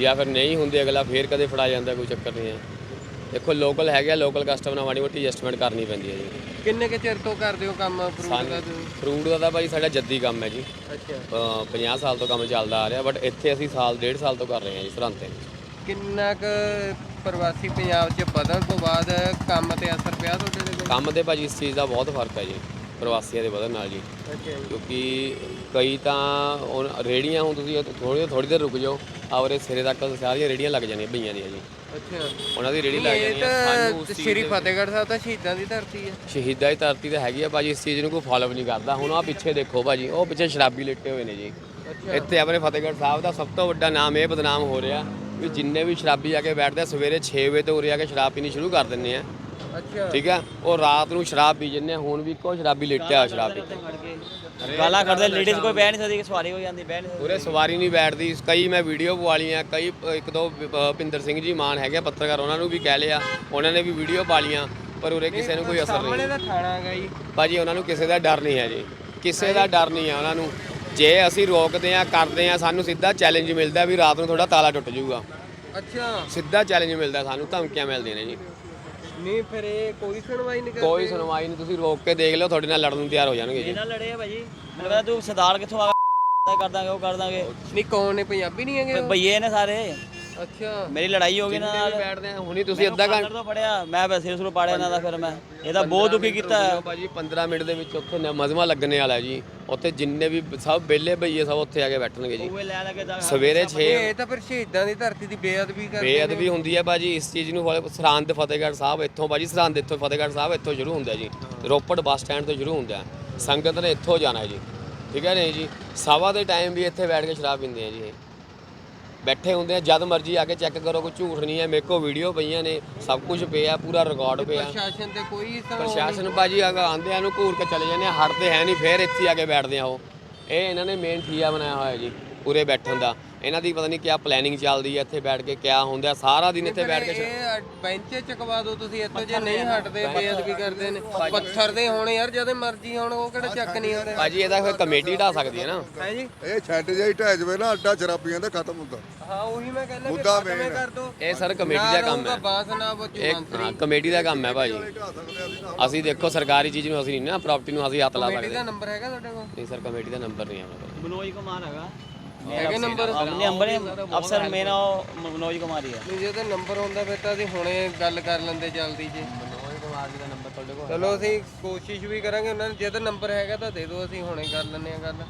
[SPEAKER 6] ਜਾਂ ਫਿਰ ਨਹੀਂ ਹੁੰਦੇ ਅਗਲਾ ਫੇਰ ਕਦੇ ਫੜਾ ਜਾਂਦਾ ਕੋਈ ਚੱਕਰ ਨਹੀਂ ਹੈ। ਦੇਖੋ ਲੋਕਲ ਹੈਗੇ ਲੋਕਲ ਕਸਟਮਰ ਨਾਲ ਮਾੜੀ ਮੋਟੀ ਐਡਜਸਟਮੈਂਟ ਕਰਨੀ ਪੈਂਦੀ ਹੈ ਜੀ।
[SPEAKER 1] ਕਿੰਨੇ ਕੁ ਚਿਰ ਤੋਂ ਕਰਦੇ ਹੋ ਕੰਮ ਫਰੂਟ ਦਾ?
[SPEAKER 6] ਫਰੂਟ ਦਾ ਤਾਂ ਭਾਜੀ ਸਾਡਾ ਜੱਦੀ ਕੰਮ ਹੈ ਜੀ।
[SPEAKER 1] ਅੱਛਾ।
[SPEAKER 6] ਅ, 50 ਸਾਲ ਤੋਂ ਕੰਮ ਚੱਲਦਾ ਆ ਰਿਹਾ ਬਟ ਇੱਥੇ ਅਸੀਂ ਸਾਲ ਡੇਢ ਸਾਲ ਤੋਂ ਕਰ ਰਹੇ ਹਾਂ ਜੀ ਸਰਹੰਦ ਤੇ
[SPEAKER 1] ਕਿੰਨਾ ਕੁ ਪ੍ਰਵਾਸੀ ਪੰਜਾਬ 'ਚ ਵਧਣ ਤੋਂ ਬਾਅਦ ਕੰਮ ਤੇ ਅਸਰ ਪਿਆ ਤੁਹਾਡੇ ਦੇ
[SPEAKER 6] ਕੰਮ ਤੇ ਭਾਜੀ ਇਸ ਚੀਜ਼ ਦਾ ਬਹੁਤ ਫ਼ਰਕ ਹੈ ਜੀ ਪ੍ਰਵਾਸੀਆਂ ਦੇ ਵਧਣ ਨਾਲ ਜੀ।
[SPEAKER 1] ਅੱਛਾ ਜੀ।
[SPEAKER 6] ਕਿਉਂਕਿ ਕਈ ਤਾਂ ਹੁਣ ਰੇੜੀਆਂ ਹੁਣ ਤੁਸੀਂ ਥੋੜੀ ਥੋੜੀ ਦੇਰ ਰੁਕ ਜਾਓ ਆਵਰੇ ਸਿਰੇ ਤੱਕ ਸਾਰੀਆਂ ਰੇੜੀਆਂ ਲੱਗ ਜਾਣੀਆਂ ਭਈਆਂ ਦੀਆਂ ਜੀ।
[SPEAKER 1] ਅੱਛਾ।
[SPEAKER 6] ਉਹਨਾਂ ਦੀ ਰੇੜੀ ਲੱਗ
[SPEAKER 1] ਇਹ
[SPEAKER 6] ਜਾਣੀ ਆ ਸਾਨੂੰ ਉਸ ਚੀਜ਼
[SPEAKER 1] ਸ਼੍ਰੀ
[SPEAKER 6] ਦੇ-
[SPEAKER 1] ਫਤਿਹਗੜ੍ਹ ਸਾਹਿਬ ਤਾਂ ਸ਼ਹੀਦਾਂ ਦੀ ਧਰਤੀ ਹੈ।
[SPEAKER 6] ਸ਼ਹੀਦਾਂ ਦੀ ਧਰਤੀ ਤਾਂ ਹੈਗੀ ਆ ਭਾਜੀ ਇਸ ਚੀਜ਼ ਨੂੰ ਕੋਈ ਫਾਲੋ ਨਹੀਂ ਕਰਦਾ। ਹੁਣ ਆ ਪਿੱਛੇ ਦੇਖੋ ਭਾਜੀ ਉਹ ਪਿੱਛੇ ਸ਼ਰਾਬੀ ਲਿੱਟੇ ਹੋਏ ਨੇ ਜੀ। ਇੱਥੇ ਆਪਣੇ ਫਤਿਹਗੜ੍ਹ ਸਾਹਿਬ ਦਾ ਸਭ ਤੋਂ ਵੱਡਾ ਨਾਮ ਇਹ ਬਦਨਾਮ ਹੋ ਰਿਹਾ। ਵੀ ਜਿੰਨੇ ਵੀ ਸ਼ਰਾਬੀ ਆ ਕੇ ਬੈਠਦੇ ਆ ਸਵੇਰੇ 6 ਵਜੇ ਤੋਂ ਉਰੇ ਆ ਕੇ ਸ਼ਰਾਬ ਪੀਣੀ ਸ਼ੁਰੂ ਕਰ ਦਿੰਦੇ ਆ।
[SPEAKER 1] ਅੱਛਾ।
[SPEAKER 6] ਠੀਕ ਆ? ਉਹ ਰਾਤ ਨੂੰ ਸ਼ਰਾਬ ਪੀ ਜੰਨੇ ਹੁਣ ਵੀ ਇੱਕੋ ਸ਼ਰਾਬੀ ਲਿਟਿਆ ਹੋਇਆ ਸ਼ਰਾਬ ਪੀ
[SPEAKER 7] ਗਾਲਾਂ ਕੱਢਦੇ ਲੇਡੀਜ਼ ਕੋਈ ਬਹਿ ਨਹੀਂ ਸਕਦੀ ਸਵਾਰੀ ਹੋ ਜਾਂਦੀ ਬਹਿ ਨਹੀਂ
[SPEAKER 6] ਉਰੇ ਸਵਾਰੀ ਨਹੀਂ ਬੈਠਦੀ ਕਈ ਮੈਂ ਵੀਡੀਓ ਪਵਾ ਲਈਆਂ ਕਈ ਅ, ਇੱਕ ਦੋ ਅ, ਭਿੰਦਰ ਸਿੰਘ ਜੀ ਮਾਨ ਹੈਗੇ ਆ ਪੱਤਰਕਾਰ ਉਹਨਾਂ ਨੂੰ ਵੀ ਕਹਿ ਲਿਆ ਉਹਨਾਂ ਨੇ ਵੀ ਵੀਡੀਓ ਪਾ ਲਈਆਂ ਪਰ ਉਰੇ ਕਿਸੇ ਨੂੰ ਕੋਈ ਅਸਰ
[SPEAKER 1] ਸਾਹਮਣੇ
[SPEAKER 6] ਨਹੀਂ।
[SPEAKER 1] ਦਾ ਥਾਣਾ ਹੈਗਾ ਜੀ।
[SPEAKER 6] ਭਾਜੀ ਉਹਨਾਂ ਨੂੰ ਕਿਸੇ ਦਾ ਡਰ ਨਹੀਂ ਹੈ ਜੀ। ਕਿਸੇ ਦਾ ਡਰ ਨਹੀਂ ਹੈ ਉਹਨਾਂ ਨੂੰ। ਜੇ ਅਸੀਂ ਰੋਕਦੇ ਆ ਕਰਦੇ ਆ ਸਾਨੂੰ ਸਿੱਧਾ ਚੈਲੰਜ ਮਿਲਦਾ ਵੀ ਰਾਤ ਨੂੰ ਤੁਹਾਡਾ ਤਾਲਾ ਟੁੱਟ ਜਾਊਗਾ।
[SPEAKER 1] ਅੱਛਾ।
[SPEAKER 6] ਸਿੱਧਾ ਚੈਲੰਜ ਮਿਲਦਾ ਸਾਨੂੰ ਧਮਕੀਆਂ ਮਿਲਦੀਆਂ ਨੇ ਜੀ।
[SPEAKER 1] ਨਹੀਂ ਫਿਰ ਇਹ ਕੋਈ ਸੁਣਵਾਈ ਨਹੀਂ ਕਰਦੇ।
[SPEAKER 6] ਕੋਈ ਸੁਣਵਾਈ ਨਹੀਂ ਤੁਸੀਂ ਰੋਕ ਕੇ ਦੇਖ ਲਓ ਤੁਹਾਡੇ ਨਾਲ ਲੜਨ ਨੂੰ ਤਿਆਰ ਹੋ ਜਾਣਗੇ ਜੀ।
[SPEAKER 7] ਨਾਲ ਲੜੇ ਆ ਭਾਜੀ? ਮੈਨੂੰ ਕਹਿੰਦਾ ਤੂੰ ਸਰਦਾਰ ਕਿੱਥੋਂ ਆ ਕਰ ਦਾਂਗੇ ਉਹ ਕਰ ਦਾਂਗੇ
[SPEAKER 1] ਨਹੀਂ ਕੌਣ ਨੇ ਪੰਜਾਬੀ ਨਹੀਂ ਹੈਗੇ?
[SPEAKER 7] ਭਈਏ ਨੇ ਸਾਰੇ।
[SPEAKER 1] ਅੱਛਾ।
[SPEAKER 7] ਮੇਰੀ ਲੜਾਈ ਹੋ ਗਈ ਨਾਲ।
[SPEAKER 6] ਵੀ ਬੈਠਦੇ ਆ ਹੁਣੀ ਤੁਸੀਂ ਅੱਧਾ ਘੰਟਾ
[SPEAKER 7] ਤੋਂ ਪੜਿਆ ਮੈਂ ਵੈਸੇ ਉਸ ਨੂੰ ਪਾੜਿਆ ਇਹਨਾਂ ਦਾ ਫਿਰ ਮੈਂ। ਇਹਦਾ ਬਹੁਤ ਦੁਖੀ ਕੀਤਾ। ਹੈ।
[SPEAKER 6] ਭਾਜੀ 15 ਮਿੰਟ ਦੇ ਵਿੱਚ ਉੱਥੇ ਮਜ਼ਮਾ ਲੱਗਣੇ ਵਾਲਾ ਜੀ। ਉੱਥੇ ਜਿੰਨੇ ਵੀ ਸਭ ਬੇਲੇ ਭਈਏ ਸਭ ਉੱਥੇ ਆ ਕੇ ਬੈਠਣਗੇ ਜੀ। ਸਵੇਰੇ 6
[SPEAKER 1] ਇਹ ਤਾਂ ਫਿਰ ਸ਼ਹੀਦਾਂ ਦੀ ਧਰਤੀ ਦੀ ਬੇਅਦਬੀ ਕਰਦੇ
[SPEAKER 6] ਬੇਅਦਬੀ ਹੁੰਦੀ ਹੈ ਭਾਜੀ। ਇਸ ਚੀਜ਼ ਨੂੰ ਵਾਲੇ ਸਰਹੰਦ ਫਤਿਹਗੜ੍ਹ ਸਾਹਿਬ ਇੱਥੋਂ ਭਾਜੀ ਸਰਹੰਦ ਇੱਥੋਂ ਫਤਿਹਗੜ੍ਹ ਸਾਹਿਬ ਇੱਥੋਂ ਸ਼ੁਰੂ ਹੁੰਦਾ ਜੀ। ਰੋਪੜ ਬੱਸ ਸਟੈਂਡ ਤੋਂ ਸ਼ੁਰੂ ਹੁੰਦਾ। ਸੰਗਤ ਨੇ ਇੱਥੋਂ ਜਾਣਾ ਹੈ ਜੀ। ਠੀਕ ਹੈ ਨਹੀਂ ਜੀ? ਸਵਾ ਦੇ ਟਾਈਮ ਵੀ ਇੱਥੇ ਬੈਠ ਕੇ ਸ਼ਰਾਬ ਪੀਂਦੇ ਆ ਜੀ ਇਹ। ਬੈਠੇ ਹੁੰਦੇ ਆ ਜਦ ਮਰਜ਼ੀ ਆ ਕੇ ਚੈੱਕ ਕਰੋ ਕੋਈ ਝੂਠ ਨਹੀਂ ਹੈ ਮੇਰੇ ਕੋਲ ਵੀਡੀਓ ਪਈਆਂ ਨੇ ਸਭ ਕੁਝ ਪਿਆ ਪੂਰਾ ਰਿਕਾਰਡ ਪਿਆ।
[SPEAKER 1] ਪ੍ਰਸ਼ਾਸਨ ਤੇ ਕੋਈ ਸਵਾਲ
[SPEAKER 6] ਪ੍ਰਸ਼ਾਸਨ ਭਾਜੀ ਆ ਆਂਦੇ ਆ ਨੂੰ ਘੂਰ ਕੇ ਚਲੇ ਜਾਂਦੇ ਆ ਹਟਦੇ ਹੈ ਨਹੀਂ ਫੇਰ ਇੱਥੇ ਆ ਕੇ ਬੈਠਦੇ ਆ ਉਹ। ਇਹ ਇਹਨਾਂ ਨੇ ਮੇਨ ਠੀਆ ਬਣਾਇਆ ਹੋਇਆ ਜੀ ਪੂਰੇ ਬੈਠਣ ਦਾ। ਇਹਨਾਂ ਦੀ ਪਤਾ ਨਹੀਂ ਕਿਆ ਪਲੈਨਿੰਗ ਚੱਲਦੀ ਹੈ ਇੱਥੇ ਬੈਠ ਕੇ ਕਿਆ ਹੁੰਦਾ ਸਾਰਾ ਦਿਨ ਇੱਥੇ ਬੈਠ ਕੇ
[SPEAKER 1] ਇਹ ਬੈਂਚ ਚਕਵਾ ਦਿਓ ਤੁਸੀਂ ਇੱਥੋਂ ਜੇ ਨਹੀਂ ਹਟਦੇ ਬੇਅਦਬੀ ਕਰਦੇ ਨੇ। ਪੱਥਰ ਦੇ ਹੋਣ ਯਾਰ ਜਦੇ ਮਰਜ਼ੀ ਹੋਣ ਉਹ ਕਿਹੜਾ ਚੱਕ ਨਹੀਂ ਹੁੰਦੇ
[SPEAKER 6] ਭਾਜੀ ਇਹਦਾ ਫਿਰ ਕਮੇਟੀ ਢਾ ਸਕਦੀ ਹੈ ਨਾ।
[SPEAKER 1] ਹੈ ਜੀ?
[SPEAKER 5] ਇਹ ਛੱਡ ਜਾਈ ਢਹਿ ਜਵੇ ਨਾ ਅੱਡਾ ਸ਼ਰਾਬੀਆਂ ਦਾ ਖਤਮ ਹੁੰਦਾ।
[SPEAKER 1] ਹਾਂ ਉਹੀ ਮੈਂ ਕਹਿੰਦਾ ਵੀ
[SPEAKER 5] ਮੁੱਦਾ
[SPEAKER 1] ਖਤਮੇ
[SPEAKER 5] main।
[SPEAKER 1] ਕਰ ਦੋ।
[SPEAKER 6] ਇਹ ਸਰ ਕਮੇਟੀ ਦਾ ਕੰਮ ਹੈ।
[SPEAKER 1] ਬਾਸ ਨਾ ਬਚੂ
[SPEAKER 6] ਇਹ ਹਾਂ ਕਮੇਟੀ ਦਾ ਕੰਮ ਹੈ ਭਾਜੀ।
[SPEAKER 5] ਢਾ ਸਕਦੇ ਆ ਅਸੀਂ ਤਾਂ
[SPEAKER 6] ਅਸੀਂ ਦੇਖੋ ਸਰਕਾਰੀ ਚੀਜ਼ ਨੂੰ ਅਸੀਂ ਨਹੀਂ ਨਾ ਪ੍ਰਾਪਰਟੀ ਨੂੰ ਅਸੀਂ ਹੱਥ ਲਾ
[SPEAKER 1] ਕਮੇਟੀ
[SPEAKER 6] ਸਕਦੇ।
[SPEAKER 1] ਦਾ ਨੰਬਰ ਹੈਗਾ ਤੁਹਾਡੇ ਕੋਲ?
[SPEAKER 6] ਨਹੀਂ ਸਰ ਕਮੇਟੀ ਦਾ ਨੰਬਰ ਨਹੀਂ ਹੈ। ਕੋਲ
[SPEAKER 7] ਬਲੋਈ ਕੁਮਾਰ ਹੈਗਾ।
[SPEAKER 1] ਹੈਗਾ ਨੰਬਰ
[SPEAKER 2] ਨੰਬਰ ਅਫਸਰ ਮੇਰਾ ਮਨੋਜ ਕੁਮਾਰੀ ਹੈ
[SPEAKER 1] ਨਹੀਂ ਜੇ ਤਾਂ ਨੰਬਰ ਹੁੰਦਾ ਫਿਰ ਤਾਂ ਅਸੀਂ ਹੁਣੇ ਗੱਲ ਕਰ ਲੈਂਦੇ ਜਲਦੀ ਜੇ।
[SPEAKER 6] ਮਨੋਜ ਕੁਮਾਰ ਜੀ ਦਾ ਨੰਬਰ ਤੁਹਾਡੇ ਕੋਲ
[SPEAKER 1] ਚਲੋ ਅਸੀਂ ਕੋਸ਼ਿਸ਼ ਵੀ ਕਰਾਂਗੇ ਉਹਨਾਂ ਨੂੰ ਜੇ ਤਾਂ ਨੰਬਰ ਹੈਗਾ ਤਾਂ ਦੇ ਦਿਓ ਅਸੀਂ ਹੁਣੇ ਕਰ ਲੈਂਦੇ ਆ ਗੱਲ।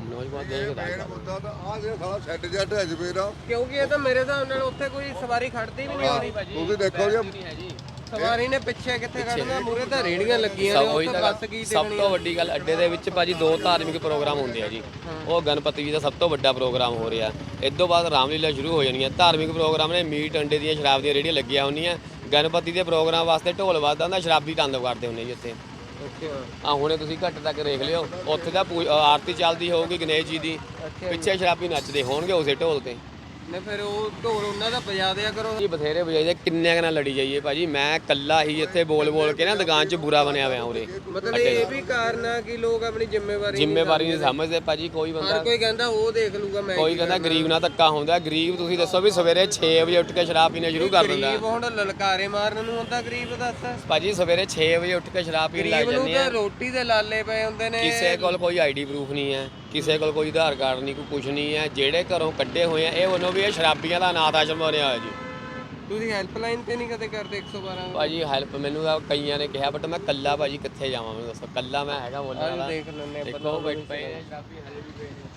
[SPEAKER 6] ਮਨੋਜ ਕੁਮਾਰ ਦੇ ਕੇ
[SPEAKER 5] ਮੁੱਦਾ ਤਾਂ ਆ ਜਿਹੜਾ ਸਾਲਾ ਛੱਡ ਜਾ ਢਹਿ ਜਵੇ ਨਾ।
[SPEAKER 1] ਕਿਉਂਕਿ ਇਹ ਤਾਂ ਮੇਰੇ ਹਿਸਾਬ ਨਾਲ ਉੱਥੇ ਕੋਈ ਸਵਾਰੀ ਖੜਦੀ ਵੀ ਨਹੀਂ ਹੋਣੀ
[SPEAKER 5] ਤੁਸੀਂ ਦੇਖੋ
[SPEAKER 6] ਹੈ ਜੀ
[SPEAKER 1] ਸਵਾਰੀ ਨੇ ਪਿੱਛੇ ਕਿੱਥੇ ਖੜਨਾ ਮੂਰੇ ਤਾਂ ਰੇੜੀਆਂ ਲੱਗੀਆਂ ਨੇ
[SPEAKER 6] ਸਭ ਉਹੀ
[SPEAKER 1] ਉੱਥੇ
[SPEAKER 6] ਤਾਂ ਸਭ ਤੋਂ ਵੱਡੀ ਗੱਲ ਅੱਡੇ ਦੇ ਵਿੱਚ ਭਾਜੀ ਦੋ ਧਾਰਮਿਕ ਪ੍ਰੋਗਰਾਮ ਹੁੰਦੇ ਆ ਜੀ। ਉਹ ਗਣਪਤੀ ਜੀ ਦਾ ਸਭ ਤੋਂ ਵੱਡਾ ਪ੍ਰੋਗਰਾਮ ਹੋ ਰਿਹਾ। ਇਸ ਤੋਂ ਬਾਅਦ ਰਾਮਲੀਲਾ ਸ਼ੁਰੂ ਹੋ ਜਾਣੀ ਹੈ ਧਾਰਮਿਕ ਪ੍ਰੋਗਰਾਮ ਨੇ ਮੀਟ ਅੰਡੇ ਦੀਆਂ ਸ਼ਰਾਬ ਦੀਆਂ ਰੇੜੀਆਂ ਲੱਗੀਆਂ ਹੁੰਦੀਆਂ। ਗਣਪਤੀ ਦੇ ਪ੍ਰੋਗਰਾਮ ਵਾਸਤੇ ਢੋਲ ਵੱਜਦਾ ਹੁੰਦਾ ਸ਼ਰਾਬੀ ਤਾਂਡਵ ਕਰਦੇ ਹੁੰਦੇ ਜੀ ਉੱਥੇ।
[SPEAKER 1] ਅੱਛਾ।
[SPEAKER 6] ਆ ਹੁਣੇ ਤੁਸੀਂ ਘੱਟ ਤੱਕ ਦੇਖ ਲਿਓ। ਉੱਥੇ ਦਾ ਆਰਤੀ ਚੱਲਦੀ ਹੋਊਗੀ ਗਣੇਸ਼ ਜੀ ਦੀ। ਪਿੱਛੇ ਸ਼ਰਾਬੀ ਨੱਚਦੇ ਹੋਣਗੇ ਉਸੇ ਢੋਲ ਤੇ।
[SPEAKER 1] ਨੇ ਫਿਰ ਉਹ ਢੋਲ ਉਹਨਾਂ ਦਾ ਵਜਾ ਦਿਆ ਕਰੋ।
[SPEAKER 6] ਜੀ ਬਥੇਰੇ ਵਜਾਈਦੇ ਕਿੰਨੇ ਕੁ ਨਾਲ ਲੜੀ ਜਾਈਏ ਭਾਜੀ? ਮੈਂ ਕੱਲਾ ਹੀ ਇੱਥੇ ਬੋਲ ਬੋਲ ਕੇ ਨਾ ਦੁਕਾਨ 'ਚ ਬੁਰਾ ਬਣਿਆ ਹੋਇਆ ਉਰੇ।
[SPEAKER 1] ਮਤਲਬ ਇਹ ਵੀ ਕਾਰਨ ਆ ਕਿ ਲੋਕ ਆਪਣੀ ਜ਼ਿੰਮੇਵਾਰੀ
[SPEAKER 6] ਜ਼ਿੰਮੇਵਾਰੀ ਨਹੀਂ ਸਮਝਦੇ। ਭਾਜੀ ਕੋਈ ਬੰਦਾ
[SPEAKER 1] ਹਰ ਕੋਈ ਕਹਿੰਦਾ ਉਹ ਦੇਖ ਲੂਗਾ ਮੈਂ
[SPEAKER 6] ਕੋਈ ਕਹਿੰਦਾ ਗਰੀਬ ਨਾਲ ਧੱਕਾ ਹੁੰਦਾ ਗਰੀਬ ਤੁਸੀਂ ਦੱਸੋ ਵੀ ਸਵੇਰੇ 6 ਵਜੇ ਉੱਠ ਕੇ ਸ਼ਰਾਬ ਪੀਣਾ ਸ਼ੁਰੂ ਕਰ ਦਿੰਦਾ।
[SPEAKER 1] ਗਰੀਬ ਹੁਣ ਲਲਕਾਰੇ ਮਾਰਨ ਨੂੰ ਹੁੰਦਾ ਗਰੀਬ ਦੱਸ।
[SPEAKER 6] ਭਾਜੀ ਸਵੇਰੇ 6 ਵਜੇ ਉੱਠ ਕੇ ਸ਼ਰਾਬ ਪੀਣ ਲੱਗ ਜਾਂਦੇ ਆ।
[SPEAKER 1] ਤਾਂ ਰੋਟੀ ਦੇ ਲਾਲੇ ਪਏ ਹੁੰਦੇ ਨੇ।
[SPEAKER 6] ਕਿਸੇ ਕੋਲ ਕੋਈ ਆਈਡੀ ਪ੍ਰੂਫ ਨਹੀਂ ਹੈ। ਕਿਸੇ ਕੋਲ ਕੋਈ ਆਧਾਰ ਕਾਰਡ ਨਹੀਂ ਕੋਈ ਕੁਝ ਨਹੀਂ ਹੈ। ਜਿਹੜੇ ਘਰੋਂ ਕੱਢੇ ਹੋਏ ਆ ਇਹ ਵੱਲੋਂ ਵੀ ਇਹ ਸ਼ਰਾਬੀਆਂ ਦਾ ਅਨਾਥ ਆਸ਼ਰਮ ਬਣਿਆ ਹੋਇਆ ਜੀ।
[SPEAKER 1] ਤੁਸੀਂ ਹੈਲਪਲਾਈਨ ਤੇ ਨਹੀਂ ਕਦੇ ਕਰਦੇ 112
[SPEAKER 6] ਭਾਜੀ ਹੈਲਪ ਮੈਨੂੰ ਤਾਂ ਕਈਆਂ ਨੇ ਕਿਹਾ ਬਟ ਮੈਂ ਕੱਲਾ ਭਾਜੀ ਕਿੱਥੇ ਜਾਵਾਂ ਮੈਨੂੰ ਦੱਸੋ। ਕੱਲਾ ਮੈਂ ਹੈਗਾ ਬੋਲਣ ਵਾਲਾ।
[SPEAKER 1] ਦੇਖ ਲੈਂਦੇ ਆਪਾਂ
[SPEAKER 6] ਦੇਖੋ ਬੈਠ ਪਏ ਨੇ ਸ਼ਰਾਬੀ ਹਲੇ ਵੀ ਪਏ ਨੇ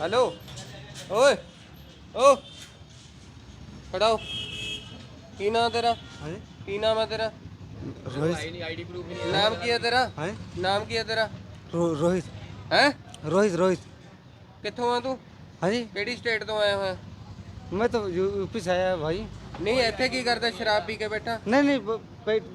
[SPEAKER 1] ਹੈਲੋ ਓਏ ਓ ਖੜਾ ਹੋ। ਕੀ ਨਾਮ ਤੇਰਾ?
[SPEAKER 4] ਹਾਂਜੀ।
[SPEAKER 1] ਕੀ ਨਾਮ ਹੈ ਤੇਰਾ
[SPEAKER 6] ਆਈ ਨਹੀਂ ਆਈਡੀ ਪ੍ਰੂਫ ਨਹੀਂ
[SPEAKER 1] ਨਾਮ ਕੀ ਹੈ ਤੇਰਾ
[SPEAKER 4] ਹੈ
[SPEAKER 1] ਨਾਮ ਕੀ ਹੈ ਤੇਰਾ
[SPEAKER 4] ਰੋਹਿਤ
[SPEAKER 1] ਹੈ
[SPEAKER 4] ਰੋਹਿਤ ਰੋਹਿਤ
[SPEAKER 1] ਕਿੱਥੋਂ ਆ ਤੂੰ
[SPEAKER 4] हाँ जी
[SPEAKER 1] ਕਿਹੜੀ ਸਟੇਟ ਤੋਂ ਆਇਆ ਹੋਇਆ
[SPEAKER 4] मैं तो यूपी से आया भाई
[SPEAKER 1] ਨਹੀਂ ਇੱਥੇ ਕੀ ਕਰਦਾ ਸ਼ਰਾਬ ਪੀ ਕੇ ਬੈਠਾ
[SPEAKER 4] नहीं नहीं वो पेट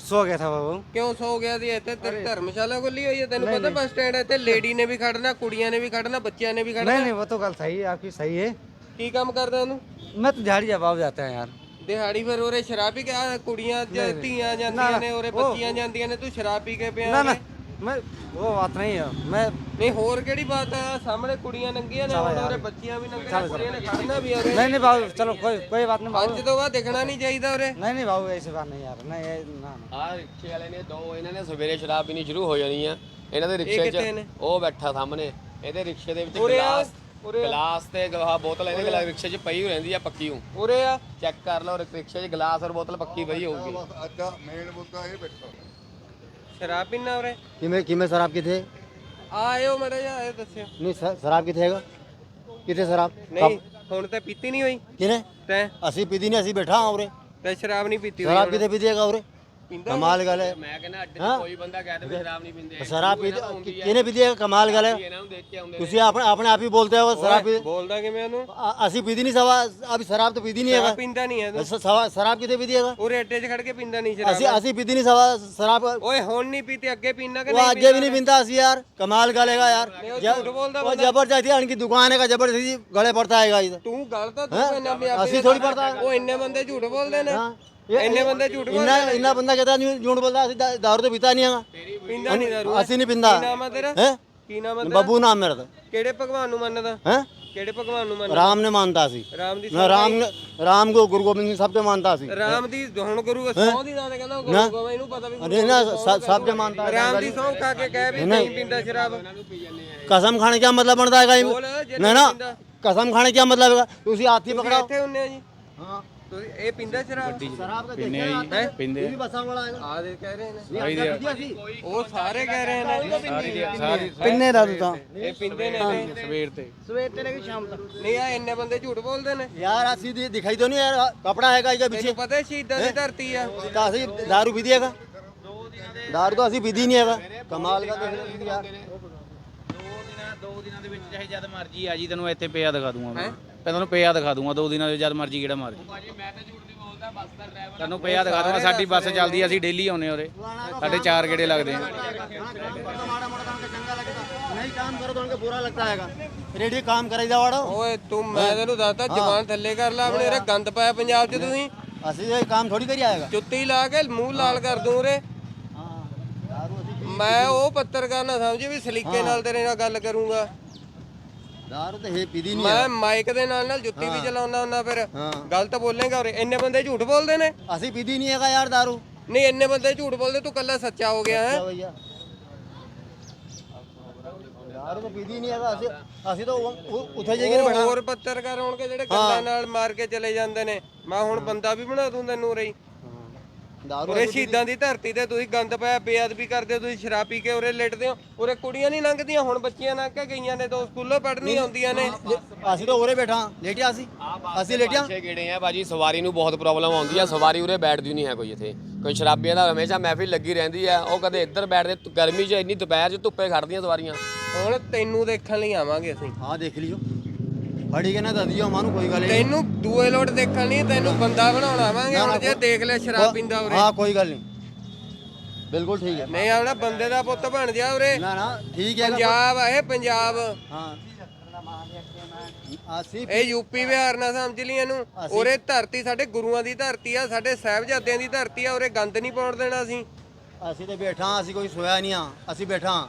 [SPEAKER 4] सो गया था बाबू
[SPEAKER 1] ਕਿਉਂ ਸੋ ਗਿਆ ਸੀ ਇੱਥੇ ਤੇ ਧਰਮਸ਼ਾਲਾ ਖੁੱਲੀ ਹੋਈ ਹੈ ਤੈਨੂੰ ਪਤਾ ਬੱਸ ਸਟੈਂਡ ਇੱਥੇ ਲੇਡੀ ਨੇ ਵੀ ਖੜਨਾ ਕੁੜੀਆਂ ਨੇ ਵੀ ਖੜਨਾ ਬੱਚਿਆਂ ਨੇ ਵੀ ਖੜਨਾ
[SPEAKER 4] नहीं नहीं वो तो गल सही है आपकी सही है
[SPEAKER 1] ਕੀ ਕੰਮ ਕਰਦਾ ਉਹਨੂੰ
[SPEAKER 4] मैं तो झाड़ी जवाब जाता है यार
[SPEAKER 1] ਦਿਹਾੜੀ ਫਿਰ ਉਰੇ ਸ਼ਰਾਬ ਪੀ ਕੇ ਆ ਕੁੜੀਆਂ ਜਾਂ ਧੀਆਂ ਜਾਂਦੀਆਂ ਨੇ ਉਰੇ ਬੱਚੀਆਂ ਜਾਂਦੀਆਂ ਨੇ ਤੂੰ ਸ਼ਰਾਬ ਪੀ ਕੇ ਪਿਆ
[SPEAKER 4] ना ना मैं वो बात नहीं है मैं
[SPEAKER 1] ਨਹੀਂ ਹੋਰ ਕਿਹੜੀ ਬਾਤ ਆ ਸਾਹਮਣੇ ਕੁੜੀਆਂ ਨੰਗੀਆਂ ਨੇ ਹੁਣ ਉਰੇ ਬੱਚੀਆਂ ਵੀ ਨੰਗੀਆਂ ਕੁੜੀਆਂ ਨੇ ਖੜਨਾ ਵੀ ਉਰੇ
[SPEAKER 4] नहीं नहीं बाबू चलो कोई कोई बात नहीं बाबू
[SPEAKER 1] ਅੱਜ ਤੋਂ ਬਾਅਦ ਦਿਖਣਾ ਨਹੀਂ ਚਾਹੀਦਾ ਉਰੇ
[SPEAKER 4] नहीं नहीं बाबू ऐसी बात नहीं यार नहीं ये- ना ना
[SPEAKER 6] ਆ ਰਿਕਸ਼ੇ ਵਾਲੇ ਨੇ ਦੋ ਇਹਨਾਂ ਨੇ ਸਵੇਰੇ ਸ਼ਰਾਬ ਪੀਣੀ ਸ਼ੁਰੂ ਹੋ ਜਾਣੀ ਆ ਇਹਨਾਂ ਦੇ ਰਿਕਸ਼ੇ
[SPEAKER 1] ਕਿੱਥੇ ਨੇ?
[SPEAKER 6] 'ਚ ਉਹ ਬੈਠਾ ਸਾਹਮਣੇ ਇਹਦੇ ਰਿਕਸ਼ੇ ਦੇ ਵਿੱਚ
[SPEAKER 1] ਉਰੇ ਆ,
[SPEAKER 6] ਗਲਾਸ
[SPEAKER 1] ਉਰੇ
[SPEAKER 6] ਗਲਾਸ ਤੇ ਗਵਾਹ ਬੋਤਲ ਇਹਦੇ ਗਲਾ ਰਿਕਸ਼ੇ 'ਚ ਪਈ ਹੋ ਰਹਿੰਦੀ ਆ ਪੱਕੀ ਹੂੰ।
[SPEAKER 1] ਉਰੇ ਆ।
[SPEAKER 6] ਚੈੱਕ ਕਰ ਲਓ ਰਿਕਸ਼ੇ 'ਚ ਗਲਾਸ ਔਰ ਬੋਤਲ ਪੱਕੀ ਪਈ ਹੋਊਗੀ।
[SPEAKER 5] ਬਸ ਮੇਨ ਮੁੱਦਾ ਇਹ ਬੈਠਾ।
[SPEAKER 1] ਸ਼ਰਾਬ ਪੀਣਾ ਉਰੇ?
[SPEAKER 4] ਕਿਵੇਂ ਕਿਵੇਂ ਸ਼ਰਾਬ ਕਿਥੇ?
[SPEAKER 1] ਆਇਓ ਮੜਾ ਜਾ ਇਹ ਦੱਸਿਓ।
[SPEAKER 4] ਨਹੀਂ ਸ਼ਰਾਬ ਕਿਥੇ ਹੈਗਾ? ਕਿਥੇ ਸ਼ਰਾਬ?
[SPEAKER 1] ਨਹੀਂ ਹੁਣ ਤੇ ਪੀਤੀ ਨਹੀਂ ਹੋਈ।
[SPEAKER 4] ਕਿਨੇ
[SPEAKER 1] ਤੈਂ
[SPEAKER 4] ਅਸੀਂ ਪੀਤੀ ਨਹੀਂ ਅਸੀਂ ਬੈਠਾ ਹਾਂ ਉਰੇ।
[SPEAKER 1] ਤੈਂ ਸ਼ਰਾਬ ਨਹੀਂ ਪੀਤੀ ਹੋਈ
[SPEAKER 4] ਸ਼ਰਾਬ ਕਿਥੇ ਪੀਦੀ ਹੈਗਾ
[SPEAKER 1] ਉਰੇ?
[SPEAKER 4] ਕਮਾਲ ਗੱਲ ਹੈ।
[SPEAKER 6] ਮੈਂ ਕਹਿੰਦਾ ਅੱਡੇ 'ਚ ਕੋਈ ਬੰਦਾ ਕਹਿ ਦੇਵੇ ਸ਼ਰਾਬ ਨਹੀਂ ਪੀਂਦੇ।
[SPEAKER 4] ਸ਼ਰਾਬ ਪੀਂਦੇ ਇਹਨੇ ਪੀਦੀ ਹੈ? ਕਮਾਲ ਗੱਲ ਹੈ। ਤੁਸੀਂ ਆਪਣੇ ਆਪਣੇ ਆਪ ਹੀ ਬੋਲਦੇ ਹੋ ਸ਼ਰਾਬ ਪੀ
[SPEAKER 1] ਬੋਲਦਾ ਕਿਵੇਂ ਉਹਨੂੰ?
[SPEAKER 4] ਅਸੀਂ ਪੀਦੀ ਨਹੀਂ ਸਵਾ ਅਭੀ ਸ਼ਰਾਬ ਤਾਂ ਪੀਦੀ ਨਹੀਂ ਹੈਗਾ।
[SPEAKER 1] ਪੀਂਦਾ ਨਹੀਂ ਹੈ ਤੂੰ
[SPEAKER 4] ਸਵਾ- ਸ਼ਰਾਬ ਕਿਤੇ ਪੀਦੀ ਹੈਗਾ?
[SPEAKER 1] ਉਰੇ ਅੱਡੇ 'ਚ ਖੜ ਕੇ ਪੀਂਦਾ ਨਹੀਂ ਸ਼ਰਾਬ।
[SPEAKER 4] ਅਸੀਂ ਪੀਦੀ ਨਹੀਂ ਸਵਾ ਸ਼ਰਾਬ
[SPEAKER 1] ਓਏ ਹੁਣ ਨਹੀਂ ਪੀਤੇ ਅੱਗੇ ਪੀਣਾ ਕਿ ਉਹ
[SPEAKER 4] ਅੱਗੇ ਵੀ ਨਹੀਂ ਪੀਂਦਾ ਅਸੀਂ ਯਾਰ। ਕਮਾਲ ਗੱਲ
[SPEAKER 1] ਹੈਗਾ
[SPEAKER 4] ਯਾਰ।
[SPEAKER 1] ਉਹ ਝੂਠ
[SPEAKER 4] ਬੋਲਦਾ ਉਹ ਜ਼ਬਰਦਸਤੀ ਇਨਕੀ ਦੁਕਾਨ ਹੈਗਾ ਜ਼ਬਰਦਸਤੀ ਗਲੇ ਪੜਤਾ ਹੈਗਾ ਇਧਰ
[SPEAKER 1] ਤੂੰ ਗਲਤ ਤੂੰ ਇੰਨਾ ਪੰਜਾਬੀ
[SPEAKER 4] ਅਸੀਂ ਥੋੜ੍ਹੀ ਪੜ੍ਹਦਾ।
[SPEAKER 1] ਉਹ ਇੰਨੇ ਬੰਦੇ ਝੂਠ ਬੋਲਦੇ ਨੇ।
[SPEAKER 4] ਹਾਂ।
[SPEAKER 1] ਇੰਨੇ ਬੰਦੇ ਝੂਠ ਬੋਲਦੇ
[SPEAKER 4] ਇੰਨਾ ਬੰਦਾ ਕਹਿੰਦਾ ਝੂਠ ਬੋਲਦਾ ਅਸੀਂ ਦਾਰੂ ਤੋਂ
[SPEAKER 1] ਪੀਤਾ ਨਹੀਂ ਹੈਗਾ।
[SPEAKER 4] ਅਸੀਂ ਨਹੀਂ ਪਿੰਦਾ।
[SPEAKER 1] ਕੀ ਨਾਮ ਆ ਤੇਰਾ?
[SPEAKER 4] ਹੈ?
[SPEAKER 1] ਕੀ ਨਾਮ ਆ ਤੇਰਾ?
[SPEAKER 4] ਬੱਬੂ ਨਾਮ ਮੇਰਾ ਤਾਂ।
[SPEAKER 1] ਕਿਹੜੇ ਭਗਵਾਨ ਨੂੰ ਮੰਨਦਾ?
[SPEAKER 4] ਹੈ?
[SPEAKER 1] ਕਿਹੜੇ ਭਗਵਾਨ ਨੂੰ ਮੰਨਦਾ?
[SPEAKER 4] ਰਾਮ ਨੇ ਮੰਨਤਾ ਸੀ।
[SPEAKER 1] ਰਾਮ ਦੀ
[SPEAKER 4] ਰਾਮ ਰਾਮ ਕੋ ਗੁਰੂ ਗੋਬਿੰਦ ਸਿੰਘ ਸਭ ਤੇ ਮੰਨਤਾ ਸੀ।
[SPEAKER 1] ਰਾਮ ਦੀ ਹੁਣ ਗੁਰੂ ਸੌਂ ਦੀ ਦਾਣੇ ਕਹਿੰਦਾ ਗੁਰੂ ਗੋਬਿੰਦ ਇਹਨੂੰ ਪਤਾ ਵੀ ਗੁਰੂ-
[SPEAKER 4] ਨਾ ਸਭ ਤੇ ਮੰਨਤਾ
[SPEAKER 1] ਰਾਮ ਦੀ ਸੌਂ ਖਾ ਕੇ ਕਹਿ ਵੀ ਨਹੀਂ ਪਿੰਦਾ ਸ਼ਰਾਬ।
[SPEAKER 4] ਕਸਮ ਖਾਣੇ ਦਾ ਮਤਲਬ
[SPEAKER 1] ਬਣਦਾ ਹੈਗਾ
[SPEAKER 4] ਇਹ? ਨਾ
[SPEAKER 1] ਨਾ।
[SPEAKER 4] ਕਸਮ ਖਾਣੇ ਦਾ ਮਤਲਬ ਹੈਗਾ? ਤੁਸੀਂ
[SPEAKER 1] ਹਾਥੀ
[SPEAKER 4] ਪਕੜਾਓ।
[SPEAKER 1] ਕਿੱਥੇ ਹੁੰਨੇ ਆ ਜੀ।
[SPEAKER 4] ਹਾਂ।
[SPEAKER 1] ਤੁਸੀਂ ਇਹ ਪਿੰਦਾ ਸ਼ਰਾਬ?
[SPEAKER 4] ਸ਼ਰਾਬ ਪੀਂਦੇ ਆ ਜੀ,
[SPEAKER 3] ਪੀਂਦੇ
[SPEAKER 4] ਆ। ਬਸਾਂ ਵਾਲਾ ਹੈਗਾ
[SPEAKER 1] ਆ ਦੇ ਕਹਿ ਰਹੇ ਨੇ।
[SPEAKER 4] ਆਈ ਦੀ
[SPEAKER 1] ਉਹ ਸਾਰੇ ਕਹਿ ਰਹੇ ਨੇ।
[SPEAKER 4] ਸਾਰੀ ਦੀ- ਸਾਰੀ ਪਿੰਨੇ ਰਾਤ ਤਾਂ।
[SPEAKER 1] ਇਹ ਪਿੰਦੇ ਨੇ
[SPEAKER 3] ਸਵੇਰ ਤੇ।
[SPEAKER 4] ਸਵੇਰ ਤੇ ਲੈ ਕੇ ਸ਼ਾਮ ਤੱਕ।
[SPEAKER 1] ਨਹੀਂ ਆ ਇੰਨੇ ਬੰਦੇ ਝੂਠ ਬੋਲਦੇ ਨੇ।
[SPEAKER 4] ਯਾਰ ਅਸੀਂ ਦੀ ਦਿਖਾਈ ਤੋਂ ਨਹੀਂ ਯਾਰ ਕਪੜਾ ਹੈਗਾ ਇਹਦੇ ਪਿੱਛੇ।
[SPEAKER 1] ਪਤਾ ਹੈ ਸ਼ਹੀਦਾਂ ਦੀ ਧਰਤੀ ਆ।
[SPEAKER 4] ਤਾਂ ਅਸੀਂ ਦਾਰੂ ਪੀਦੀ ਹੈਗਾ। ਦਾਰੂ ਤਾਂ ਅਸੀਂ ਪੀਦੀ ਨਹੀਂ ਹੈਗਾ। ਕਮਾਲ ਦਾ ਦੇਖ ਲਓ ਯਾਰ।
[SPEAKER 2] ਦੋ ਦਿਨਾਂ ਦੇ ਵਿੱਚ ਚਾਹੇ ਜਦ ਮਰਜ਼ੀ ਆ ਜੀ ਤੈਨੂੰ ਇੱਥੇ ਪਿਆ ਦਿਖਾ ਦੂੰਗਾ ਮੈਂ। ਤੈਨੂੰ ਪਿਆ ਦਿਖਾ ਦੂੰਗਾ ਦੋ ਦਿਨਾਂ ਦੇ ਜਦ ਮਰਜ਼ੀ ਕਿਹੜਾ ਮਰਜ਼ੀ ਤੈਨੂੰ ਪਿਆ ਦਿਖਾ ਦੂੰਗਾ ਸਾਡੀ ਬੱਸ ਚੱਲਦੀ ਆ, ਅਸੀਂ ਡੇਲੀ ਆਉਨੇ ਉਰੇ। ਸਾਡੇ ਚਾਰ ਗੇੜੇ ਲੱਗਦੇ ਆ।
[SPEAKER 4] ਨਹੀਂ ਕੰਮ ਕਰੋ ਤਾਂ ਉਨਕੇ ਬੁਰਾ ਲੱਗਦਾ ਹੈਗਾ ਰੇਡੀ ਕੰਮ ਕਰਾਈ ਜਾ ਵਾੜੋ
[SPEAKER 1] ਓਏ ਤੂੰ ਮੈਂ ਤੈਨੂੰ ਦੱਸਦਾ ਜ਼ਬਾਨ ਥੱਲੇ ਕਰ ਲੈ ਆਪਣੇ ਰੇ ਗੰਦ ਪਾਇਆ ਪੰਜਾਬ 'ਚ ਤੁਸੀਂ।
[SPEAKER 4] ਅਸੀਂ ਇਹ ਕੰਮ ਥੋੜੀ ਕਰੀ ਆਏਗਾ।
[SPEAKER 1] ਜੁੱਤੀ ਲਾ ਕੇ ਮੂੰਹ ਲਾਲ ਕਰ ਦੂੰ ਰੇ
[SPEAKER 4] ਹਾਂ। ਅਸੀਂ
[SPEAKER 1] ਮੈਂ ਉਹ ਪੱਤਰਕਾਰ ਨਾ ਸਮਝੀ ਵੀ ਸਲੀਕੇ ਨਾਲ ਤੇਰੇ ਨਾਲ ਗੱਲ ਕਰੂੰਗਾ।
[SPEAKER 4] ਦਾਰੂ ਤੇ ਹੇ ਪੀਦੀ ਨਹੀਂ
[SPEAKER 1] ਮੈਂ ਮਾਈਕ ਦੇ ਨਾਲ ਨਾਲ ਜੁੱਤੀ ਵੀ ਚਲਾਉਣਾ ਹੁੰਦਾ ਫਿਰ। ਗਲਤ ਬੋਲੇਗਾ ਔਰ ਇੰਨੇ ਬੰਦੇ ਝੂਠ ਬੋਲਦੇ ਨੇ?
[SPEAKER 4] ਅਸੀਂ ਪੀਦੀ ਨਹੀਂ ਹੈਗਾ ਯਾਰ ਦਾਰੂ।
[SPEAKER 1] ਨਹੀਂ ਇੰਨੇ ਬੰਦੇ ਝੂਠ ਬੋਲਦੇ ਤੂੰ ਕੱਲਾ ਸੱਚਾ ਹੋ ਗਿਆ ਹੈ?
[SPEAKER 2] ਦਾਰੂ ਪੀਦੀ ਨਹੀਂ ਹੈਗਾ ਅਸੀਂ ਅਸੀਂ ਤਾਂ ਉੱਥੇ ਜੇ ਕੇ ਬਣਾ
[SPEAKER 1] ਹੋਰ ਪੱਤਰਕਾਰ ਹੋਣਗੇ ਜਿਹੜੇ ਗੱਲਾਂ ਨਾਲ ਮਾਰ ਕੇ ਚਲੇ ਜਾਂਦੇ ਨੇ। ਮੈਂ ਹੁਣ ਬੰਦਾ ਵੀ ਬਣਾ ਦੂੰ
[SPEAKER 2] ਦਾਰੂ
[SPEAKER 1] ਉਰੇ ਸ਼ਹੀਦਾਂ ਦੀ ਧਰਤੀ ਤੇ ਤੁਸੀਂ ਗੰਦ ਪਾਇਆ ਬੇਅਦਬੀ ਕਰਦੇ ਹੋ ਤੁਸੀਂ ਸ਼ਰਾਬ ਪੀ ਕੇ ਉਰੇ ਲੇਟਦੇ ਹੋ। ਉਰੇ ਕੁੜੀਆਂ ਨਹੀਂ ਲੰਘਦੀਆਂ ਹੁਣ ਬੱਚੀਆਂ ਲੰਘ ਕੇ ਗਈਆਂ ਨੇ ਦੋ ਸਕੂਲੋਂ ਪੜ੍ਹਨੀ ਆਉਂਦੀਆਂ ਨੇ।
[SPEAKER 2] ਅਸੀਂ ਤਾਂ ਉਰੇ ਬੈਠਾ ਲੇਟਿਆ ਅਸੀਂ। ਅਸੀਂ ਲੇਟਿਆ।
[SPEAKER 6] ਪਿੱਛੇ ਗੇੜੇ ਆ ਬਾਜੀ ਸਵਾਰੀ ਨੂੰ ਬਹੁਤ ਪ੍ਰੋਬਲਮ ਆਉਂਦੀ ਆ ਸਵਾਰੀ ਉਰੇ ਬੈਠਦੀ ਨਹੀਂ ਹੈ ਕੋਈ ਇੱਥੇ। ਕੋਈ ਸ਼ਰਾਬੀਆਂ ਦਾ ਹਮੇਸ਼ਾ ਮਹਿਫਿਲ ਲੱਗੀ ਰਹਿੰਦੀ ਆ ਉਹ ਕਦੇ ਇੱਧਰ ਬੈਠਦੇ ਗਰਮੀ 'ਚ ਇੰਨੀ ਦੁਪਹਿਰ 'ਚ ਧੁੱਪੇ ਖੜਦੀਆਂ ਸਵਾਰੀਆਂ।
[SPEAKER 1] ਹੁਣ ਤੈਨੂੰ ਦੇਖਣ ਲਈ ਆਵਾਂਗੇ ਅਸੀਂ।
[SPEAKER 2] ਹਾਂ ਦੇਖ ਲਿਓ। ਫੜੀ ਕੇ ਨਾ ਦੱਸ ਦਿਓ ਮਾਨੂੰ ਕੋਈ ਗੱਲ ਨਹੀਂ
[SPEAKER 1] ਤੈਨੂੰ ਦੂਏ ਲੋਟ ਦੇਖਣ ਨਹੀਂ ਤੈਨੂੰ ਬੰਦਾ ਬਣਾਉਣਾ ਆਵਾਂਗੇ ਹੁਣ ਜੇ ਦੇਖ ਲੈ ਸ਼ਰਾਬ ਪੀਂਦਾ ਉਰੇ।
[SPEAKER 2] ਹਾਂ ਕੋਈ ਗੱਲ ਨਹੀਂ ਬਿਲਕੁਲ ਠੀਕ ਹੈ।
[SPEAKER 1] ਨਹੀਂ ਆਉਣਾ ਬੰਦੇ ਦਾ ਪੁੱਤ ਬਣ ਜਾ ਉਰੇ।
[SPEAKER 2] ਨਾ ਨਾ ਠੀਕ ਹੈ।
[SPEAKER 1] ਪੰਜਾਬ ਆ ਇਹ ਪੰਜਾਬ।
[SPEAKER 2] ਹਾਂ। ਅਸੀਂ
[SPEAKER 1] ਇਹ ਯੂਪੀ ਬਿਹਾਰ ਨਾ ਸਮਝ ਲਈ ਇਹਨੂੰ। ਉਰੇ ਧਰਤੀ ਸਾਡੇ ਗੁਰੂਆਂ ਦੀ ਧਰਤੀ ਆ ਸਾਡੇ ਸਾਹਿਬਜ਼ਾਦਿਆਂ ਦੀ ਧਰਤੀ ਆ ਉਰੇ ਗੰਦ ਨਹੀਂ ਪਾਉਣ ਦੇਣਾ ਅਸੀਂ।
[SPEAKER 2] ਅਸੀਂ ਤੇ ਬੈਠਾ ਅਸੀਂ ਕੋਈ ਸੋਇਆ ਨਹੀਂ ਆ। ਅਸੀਂ ਬੈਠਾ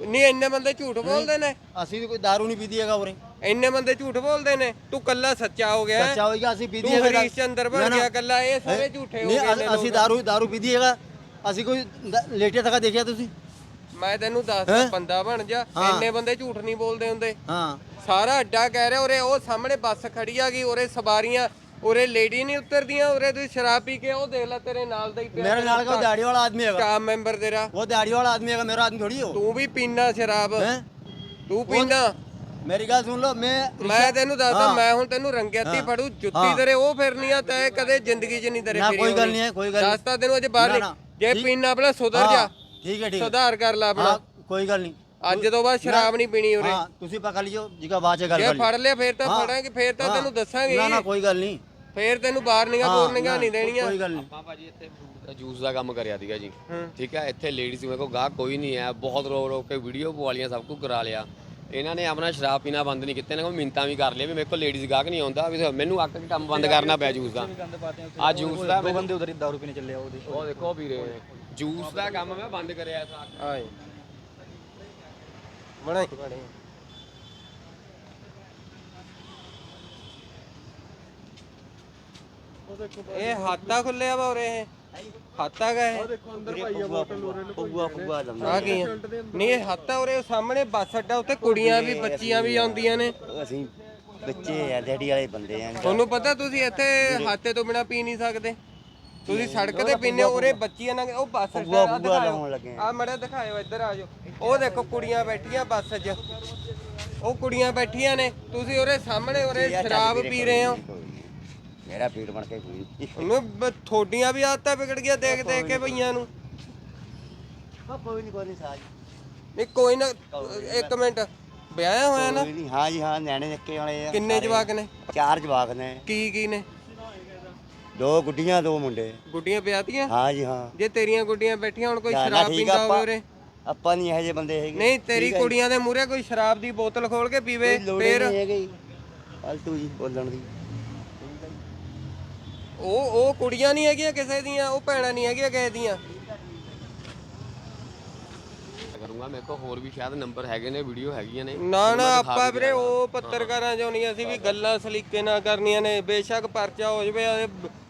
[SPEAKER 1] ਨਹੀਂ ਇੰਨੇ ਬੰਦੇ ਝੂਠ ਬੋਲਦੇ ਨੇ।
[SPEAKER 2] ਅਸੀਂ ਕੋਈ दारू ਨਹੀਂ ਪੀਦੀ ਹੈਗਾ ਉਰੇ।
[SPEAKER 1] ਇੰਨੇ ਬੰਦੇ ਝੂਠ ਬੋਲਦੇ ਨੇ ਤੂੰ ਕੱਲਾ ਸੱਚਾ ਹੋ ਗਿਆ
[SPEAKER 2] ਸੱਚਾ ਹੋਏਗਾ ਅਸੀਂ ਪੀਦੀ
[SPEAKER 1] ਤੂੰ
[SPEAKER 2] ਹੈਗਾ
[SPEAKER 1] ਹਰੀਸ਼ ਚੰਦਰ ਬਣ ਗਿਆ ਕੱਲਾ ਇਹ ਸਾਰੇ ਝੂਠੇ ਹੋ
[SPEAKER 2] ਨਹੀਂ
[SPEAKER 1] ਗਏ ਨੇ
[SPEAKER 2] ਅ- ਅਸੀਂ
[SPEAKER 1] ਲੋਕ।
[SPEAKER 2] दारू दारू ਪੀਦੀ ਹੈਗਾ ਅਸੀਂ ਕੋਈ ਦ- ਲੇਟਿਆ ਤੱਕ ਦੇਖਿਆ ਤੁਸੀਂ
[SPEAKER 1] ਮੈਂ ਤੈਨੂੰ ਦੱਸਦਾ
[SPEAKER 2] ਹੈਂ?
[SPEAKER 1] ਬੰਦਾ ਬਣ ਜਾ
[SPEAKER 2] ਹਾਂ।
[SPEAKER 1] ਇੰਨੇ ਬੰਦੇ ਝੂਠ ਨਹੀਂ ਬੋਲਦੇ ਹੁੰਦੇ
[SPEAKER 2] ਹਾਂ
[SPEAKER 1] ਸਾਰਾ ਅੱਡਾ ਕਹਿ ਰਿਹਾ ਉਰੇ ਉਹ ਸਾਹਮਣੇ ਬੱਸ ਖੜੀ ਆ ਗਈ ਉਰੇ ਸਵਾਰੀਆਂ ਉਰੇ ਲੇਡੀ ਨਹੀਂ ਉਤਰਦੀਆਂ ਉਰੇ ਤੁਸੀਂ ਸ਼ਰਾਬ ਪੀ ਕੇ ਉਹ ਦੇਖ ਲੈ ਤੇਰੇ ਨਾਲ ਦਾ ਹੀ ਪਿਆ
[SPEAKER 2] मेरे नाल का दाढ़ी वाला आदमी हैगा
[SPEAKER 1] ਸਟਾਫ ਮੈਂਬਰ ਤੇਰਾ
[SPEAKER 2] वो दाढ़ी वाला आदमी हैगा मेरा आदमी थोड़ी हो
[SPEAKER 1] ਤੂੰ ਵੀ ਪੀਣਾ ਸ਼ਰਾਬ
[SPEAKER 2] हैं
[SPEAKER 1] ਤੂੰ ਪੀਣਾ
[SPEAKER 2] ਮੇਰੀ ਗੱਲ ਸੁਣ ਲਓ ਮੈਂ
[SPEAKER 1] ਮੈਂ ਤੈਨੂੰ ਦੱਸਦਾ ਮੈਂ ਹੁਣ ਤੈਨੂੰ ਰੰਗਿਆਤੀ ਫੜੂ ਜੁੱਤੀ ਤੇਰੇ ਉਹ ਫਿਰਨੀ ਆ ਤੈ ਕਦੇ ਜ਼ਿੰਦਗੀ 'ਚ ਨਹੀਂ ਤੇਰੇ
[SPEAKER 2] ਕੋਈ ਗੱਲ ਨਹੀਂ ਹੈ ਕੋਈ ਗੱਲ
[SPEAKER 1] ਦੱਸਦਾ ਤੈਨੂੰ ਅਜੇ ਬਾਹਰ ਜੇ ਪੀਣਾ ਆਪਣਾ ਸੁਧਰ ਜਾ।
[SPEAKER 2] ਠੀਕ ਹੈ ਠੀਕ
[SPEAKER 1] ਸੁਧਾਰ ਕਰ ਲੈ ਆਪਣਾ।
[SPEAKER 2] ਕੋਈ ਗੱਲ ਨਹੀਂ।
[SPEAKER 1] ਅੱਜ ਤੋਂ ਬਾਅਦ ਸ਼ਰਾਬ ਨਹੀਂ ਪੀਣੀ ਉਰੇ।
[SPEAKER 2] ਹਾਂ ਤੁਸੀਂ ਪਕੜ ਲਿਓ ਜਿਗਾ ਬਾਅਦ ਚ ਗੱਲ
[SPEAKER 1] ਕਰ
[SPEAKER 2] ਜੇ
[SPEAKER 1] ਫੜ ਲਿਆ ਫੇਰ ਤਾਂ ਫੜਾਂਗੇ ਫੇਰ ਤਾਂ ਤੈਨੂੰ ਦੱਸਾਂਗੇ।
[SPEAKER 2] ਨਾ ਨਾ ਕੋਈ ਗੱਲ ਨਹੀਂ।
[SPEAKER 1] ਫੇਰ ਤੈਨੂੰ ਬਾਹਰ ਨਿਗਾ ਬੋਰ ਨਿਗਾ ਨਹੀਂ ਦੇਣੀਆਂ।
[SPEAKER 2] ਕੋਈ ਗੱਲ ਨਹੀਂ।
[SPEAKER 6] ਆਪਾਂ ਭਾਜੀ ਇੱਥੇ ਜੂਸ ਦਾ ਕੰਮ ਕਰਿਆ ਸੀਗਾ ਜੀ। ਠੀਕ ਹੈ ਇੱਥੇ ਲੇਡੀਜ਼ ਮੇਰੇ ਕੋਲ ਗਾਹ ਕੋਈ ਨਹੀਂ ਹੈ। ਬਹੁਤ ਰੋ ਰੋ ਕੇ ਵੀਡੀਓ ਪਵਾ ਲੀਆਂ ਸਭ ਕੁਝ ਕਰਾ ਲਿਆ। ਇਹਨਾਂ ਨੇ ਆਪਣਾ ਸ਼ਰਾਬ ਪੀਣਾ ਬੰਦ ਨਹੀਂ ਕੀਤਾ ਇਹਨਾਂ ਕੋਲ ਮਿੰਤਾਂ ਵੀ ਕਰ ਲਿਆ ਵੀ ਮੇਰੇ ਕੋਲ ਲੇਡੀਜ਼ ਗਾਹਕ ਨਹੀਂ ਆਉਂਦਾ ਵੀ ਮੈਨੂੰ ਅੱਕ ਕੇ ਕੰਮ ਬੰਦ ਕਰਨਾ ਪਿਆ ਜੂਸ ਦਾ। ਆ ਜੂਸ ਦਾ ਦੋ ਬੰਦੇ ਉਧਰ ਹੀ ਦਾਰੂ ਪੀਣੇ ਚੱਲੇ ਆ ਉਹ ਦੇਖੋ ਉਹ ਪੀ ਰਹੇ ਨੇ ਜੂਸ ਦਾ ਕੰਮ ਮੈਂ ਬੰਦ ਕਰਿਆ ਸੀ
[SPEAKER 1] ਆਏ। ਬਣਾਈ। ਬਣਾਈ ਇਹ ਹਾਤਾ ਖੁੱਲਿਆ ਵਾ ਉਰੇ ਇਹ। ਹੱਥ ਆ ਗਏ।
[SPEAKER 2] ਦੇਖੋ ਅੰਦਰ ਭਾਈ
[SPEAKER 1] ਆ ਬੋਟਲ ਉਰੇ ਨੂੰ ਫੁੱਗਾ ਫੁੱਗਾ ਲੰਮਾ ਆ ਗਈ ਨਹੀਂ ਇਹ ਹੱਥ ਉਰੇ ਉਹ ਸਾਹਮਣੇ ਬੱਸ ਅੱਡਾ ਉੱਤੇ ਕੁੜੀਆਂ ਵੀ ਬੱਚੀਆਂ ਵੀ ਆਉਂਦੀਆਂ ਨੇ।
[SPEAKER 2] ਅਸੀਂ ਬੱਚੇ ਆ ਦਿਹਾੜੀ ਵਾਲੇ ਬੰਦੇ ਆ।
[SPEAKER 1] ਤੁਹਾਨੂੰ ਪਤਾ ਤੁਸੀਂ ਇੱਥੇ ਹਾਤੇ ਤੋਂ ਬਿਨਾ ਪੀ ਨਹੀਂ ਸਕਦੇ। ਤੁਸੀਂ ਸੜਕ ਤੇ ਪੀਨੇ ਉਰੇ ਬੱਚੀਆਂ ਨਾਲ ਉਹ ਬੱਸ
[SPEAKER 2] ਅੱਡਾ ਫੁੱਗਾ ਲਾਉਣ ਲੱਗੇ
[SPEAKER 1] ਆ। ਮੜਾ ਦਿਖਾਇਓ ਇੱਧਰ ਆ ਜਾਓ। ਉਹ ਦੇਖੋ ਕੁੜੀਆਂ ਬੈਠੀਆਂ ਬੱਸ 'ਚ। ਉਹ ਕੁੜੀਆਂ ਬੈਠੀਆਂ ਨੇ। ਤੁਸੀਂ ਉਰੇ ਸਾਹਮਣੇ ਉਰੇ ਸ਼ਰਾਬ ਪੀ ਰਹੇ ਹੋ।
[SPEAKER 2] ਮੇਰਾ ਪੀੜ ਬਣ ਕੇ ਕੋਈ
[SPEAKER 1] ਉਹਨੂੰ ਬ- ਥੋਡੀਆਂ ਵੀ ਆਦਤਾਂ ਵਿਗੜ ਗਿਆ ਦੇਖ ਦੇਖ ਕੇ ਭਈਆਂ ਨੂੰ।
[SPEAKER 2] ਕੋਈ ਨਹੀਂ ਕੋਈ ਨਹੀਂ ਸਾਜ।
[SPEAKER 1] ਨਹੀਂ ਕੋਈ ਨਾ ਇੱਕ ਮਿੰਟ। ਵਿਆਹਿਆ ਹੋਇਆ ਨਾ?
[SPEAKER 2] ਨਹੀਂ ਹਾਂ ਜੀ ਹਾਂ ਨਿਆਣੇ ਨਿੱਕੇ ਵਾਲੇ ਆ
[SPEAKER 1] ਕਿੰਨੇ ਜਵਾਕ ਨੇ?
[SPEAKER 2] ਚਾਰ ਜਵਾਕ ਨੇ।
[SPEAKER 1] ਕੀ ਕੀ ਨੇ?
[SPEAKER 2] ਦੋ ਗੁੱਡੀਆਂ ਦੋ ਮੁੰਡੇ।
[SPEAKER 1] ਗੁੱਡੀਆਂ ਵਿਆਹਤੀਆਂ?
[SPEAKER 2] ਹਾਂ ਜੀ ਹਾਂ।
[SPEAKER 1] ਜੇ ਤੇਰੀਆਂ ਗੁੱਡੀਆਂ ਬੈਠੀਆਂ ਹੁਣ ਕੋਈ
[SPEAKER 2] ਨਾ, ਨਾ,
[SPEAKER 1] ਸ਼ਰਾਬ
[SPEAKER 2] ਠੀਕ
[SPEAKER 1] ਪੀਂਦਾ ਹੋਵੇ ਉਰੇ?
[SPEAKER 2] ਆਪਾਂ ਨਹੀਂ ਇਹੋ ਜਿਹੇ ਬੰਦੇ ਹੈਗੇ।
[SPEAKER 1] ਨਹੀਂ ਤੇਰੀ ਕੁੜੀਆਂ ਦੇ ਮੂਹਰੇ ਕੋਈ ਸ਼ਰਾਬ ਦੀ ਬੋਤਲ ਖੋਲ ਕੇ ਪੀਵੇ ਫੇਰ?
[SPEAKER 2] ਨਹੀਂ ਹੈਗੇ। ਫਾਲਤੂ ਜੀ ਬੋਲਣ ਦੀ।
[SPEAKER 1] ਉਹ ਉਹ ਕੁੜੀਆਂ ਨਹੀਂ ਹੈਗੀਆਂ ਕਿਸੇ ਦੀਆਂ ਉਹ ਭੈਣਾਂ ਨਹੀਂ ਹੈਗੀਆਂ ਕਿਸੇ ਦੀਆਂ।
[SPEAKER 6] ਕਰੂੰਗਾ ਮੇਰੇ ਕੋਲ ਹੋਰ ਵੀ ਸ਼ਾਇਦ ਨੰਬਰ ਹੈਗੇ ਨੇ ਵੀਡੀਓ ਹੈਗੀਆਂ ਨੇ।
[SPEAKER 1] ਨਾ ਨਾ ਆਪਾਂ ਵੀਰੇ ਉਹ ਪੱਤਰਕਾਰਾਂ ਚੋਂ ਨਹੀਂ ਅਸੀਂ ਵੀ ਗੱਲਾਂ ਸਲੀਕੇ ਨਾਲ ਕਰਨੀਆਂ ਨੇ ਬੇਸ਼ੱਕ ਪਰਚਾ ਹੋ ਜਵੇ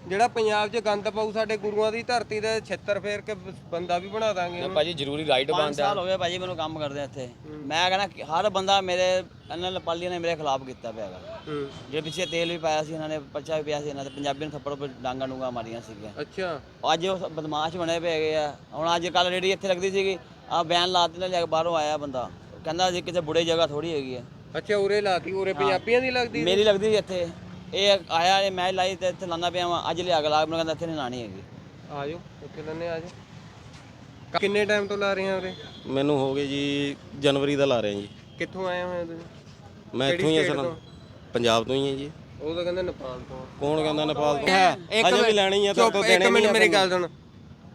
[SPEAKER 1] ਜਿਹੜਾ ਪੰਜਾਬ 'ਚ ਗੰਦ ਪਾਉ ਸਾਡੇ ਗੁਰੂਆਂ ਦੀ ਧਰਤੀ ਤੇ ਛਿੱਤਰ ਫੇਰ ਕੇ ਬੰਦਾ ਵੀ ਬਣਾ ਦਾਂਗੇ
[SPEAKER 6] ਨਾ
[SPEAKER 1] ਉਹਨੂੰ।
[SPEAKER 6] ਭਾਜੀ ਜ਼ਰੂਰੀ ਰਾਈਟ
[SPEAKER 8] ਪੰਜ
[SPEAKER 6] ਬੰਦ
[SPEAKER 8] ਸਾਲ ਹੋ ਗਏ ਭਾਜੀ ਮੈਨੂੰ ਕੰਮ ਕਰਦੇ ਇੱਥੇ। ਮੈਂ ਕਹਿੰਦਾ ਹਰ ਬੰਦਾ ਮੇਰੇ ਇਹਨਾਂ ਨੇ ਪਾਲੀਆਂ ਨੇ ਮੇਰੇ ਖਿਲਾਫ ਕੀਤਾ ਪਿਆ ਹੈਗਾ।
[SPEAKER 1] ਹੂੰ।
[SPEAKER 8] ਜੇ ਪਿੱਛੇ ਤੇਲ ਵੀ ਪਾਇਆ ਸੀ ਇਹਨਾਂ ਨੇ ਪਰਚਾ ਵੀ ਪਿਆ ਸੀ ਇਹਨਾਂ ਤੇ ਪੰਜਾਬੀ ਨੂੰ ਥੱਪੜ ਉੱਪਰ ਡਾਂਗਾ ਡੂੰਗਾ ਮਾਰੀਆਂ ਸੀਗੀਆਂ।
[SPEAKER 1] ਅੱਛਾ।
[SPEAKER 8] ਅੱਜ ਉਹ ਬਦਮਾਸ਼ ਬਣੇ ਪਏ ਹੈਗੇ ਆ। ਹੁਣ ਅੱਜ ਕੱਲ ਜਿਹੜੀ ਇੱਥੇ ਲੱਗਦੀ ਸੀਗੀ ਆ ਬਿਆਨ ਲਾ ਦਿੱਤਾ ਲੈ ਕੇ ਬਾਹਰੋਂ ਆਇਆ ਬੰਦਾ। ਕਹਿੰਦਾ ਜੀ ਕਿਸੇ ਬੁੜੇ ਜਗ੍ਹਾ ਥੋੜੀ ਹੈਗੀ ਆ।
[SPEAKER 1] ਅੱਛਾ ਉਰੇ ਲਾਤੀ ਉਰੇ ਪੰਜਾਬੀਆਂ ਦੀ ਲੱਗਦੀ?
[SPEAKER 8] ਮੇਰੀ ਲੱਗਦੀ ਸੀ ਇੱਥੇ। ਇਹ ਆਇਆ ਇਹ ਮੈਂ ਲਾਈ ਤੇ ਇੱਥੇ ਲਾਉਂਦਾ ਪਿਆ ਵਾਂ। ਅੱਜ ਲਿਆ ਕੇ ਲਾ ਮੈਨੂੰ ਕਹਿੰਦਾ ਇੱਥੇ ਨਹੀਂ ਲਾਣੀ ਹੈਗੀ।
[SPEAKER 1] ਆ ਜਾਓ ਉੱਥੇ ਲੈਣੇ ਆ ਜਾਓ ਕਿੰਨੇ ਟਾਈਮ ਤੋਂ ਲਾ ਰਹੇ ਆ ਉਰੇ?
[SPEAKER 9] ਮੈਨੂੰ ਹੋ ਗਏ ਜੀ ਜਨਵਰੀ ਦਾ ਲਾ ਰਹੇ ਜੀ।
[SPEAKER 1] ਕਿੱਥੋਂ ਆਏ ਹੋਏ ਆ ਤੁਸੀਂ?
[SPEAKER 9] ਮੈਂ ਇੱਥੋਂ ਹੀ
[SPEAKER 1] ਤੋਂ?
[SPEAKER 9] ਪੰਜਾਬ ਤੋਂ ਹੀ ਹਾਂ ਜੀ।
[SPEAKER 1] ਉਹ ਤਾਂ ਕਹਿੰਦੇ ਨੇਪਾਲ ਤੋਂ
[SPEAKER 9] ਕੌਣ ਕਹਿੰਦਾ ਨੇਪਾਲ ਤੋਂ?
[SPEAKER 1] ਇੱਕ
[SPEAKER 9] ਅਜੇ ਵੀ ਲੈਣੀ ਆ ਤਾਂ
[SPEAKER 1] ਇੱਕ ਮਿੰਟ ਮੇਰੀ ਗੱਲ ਸੁਣ।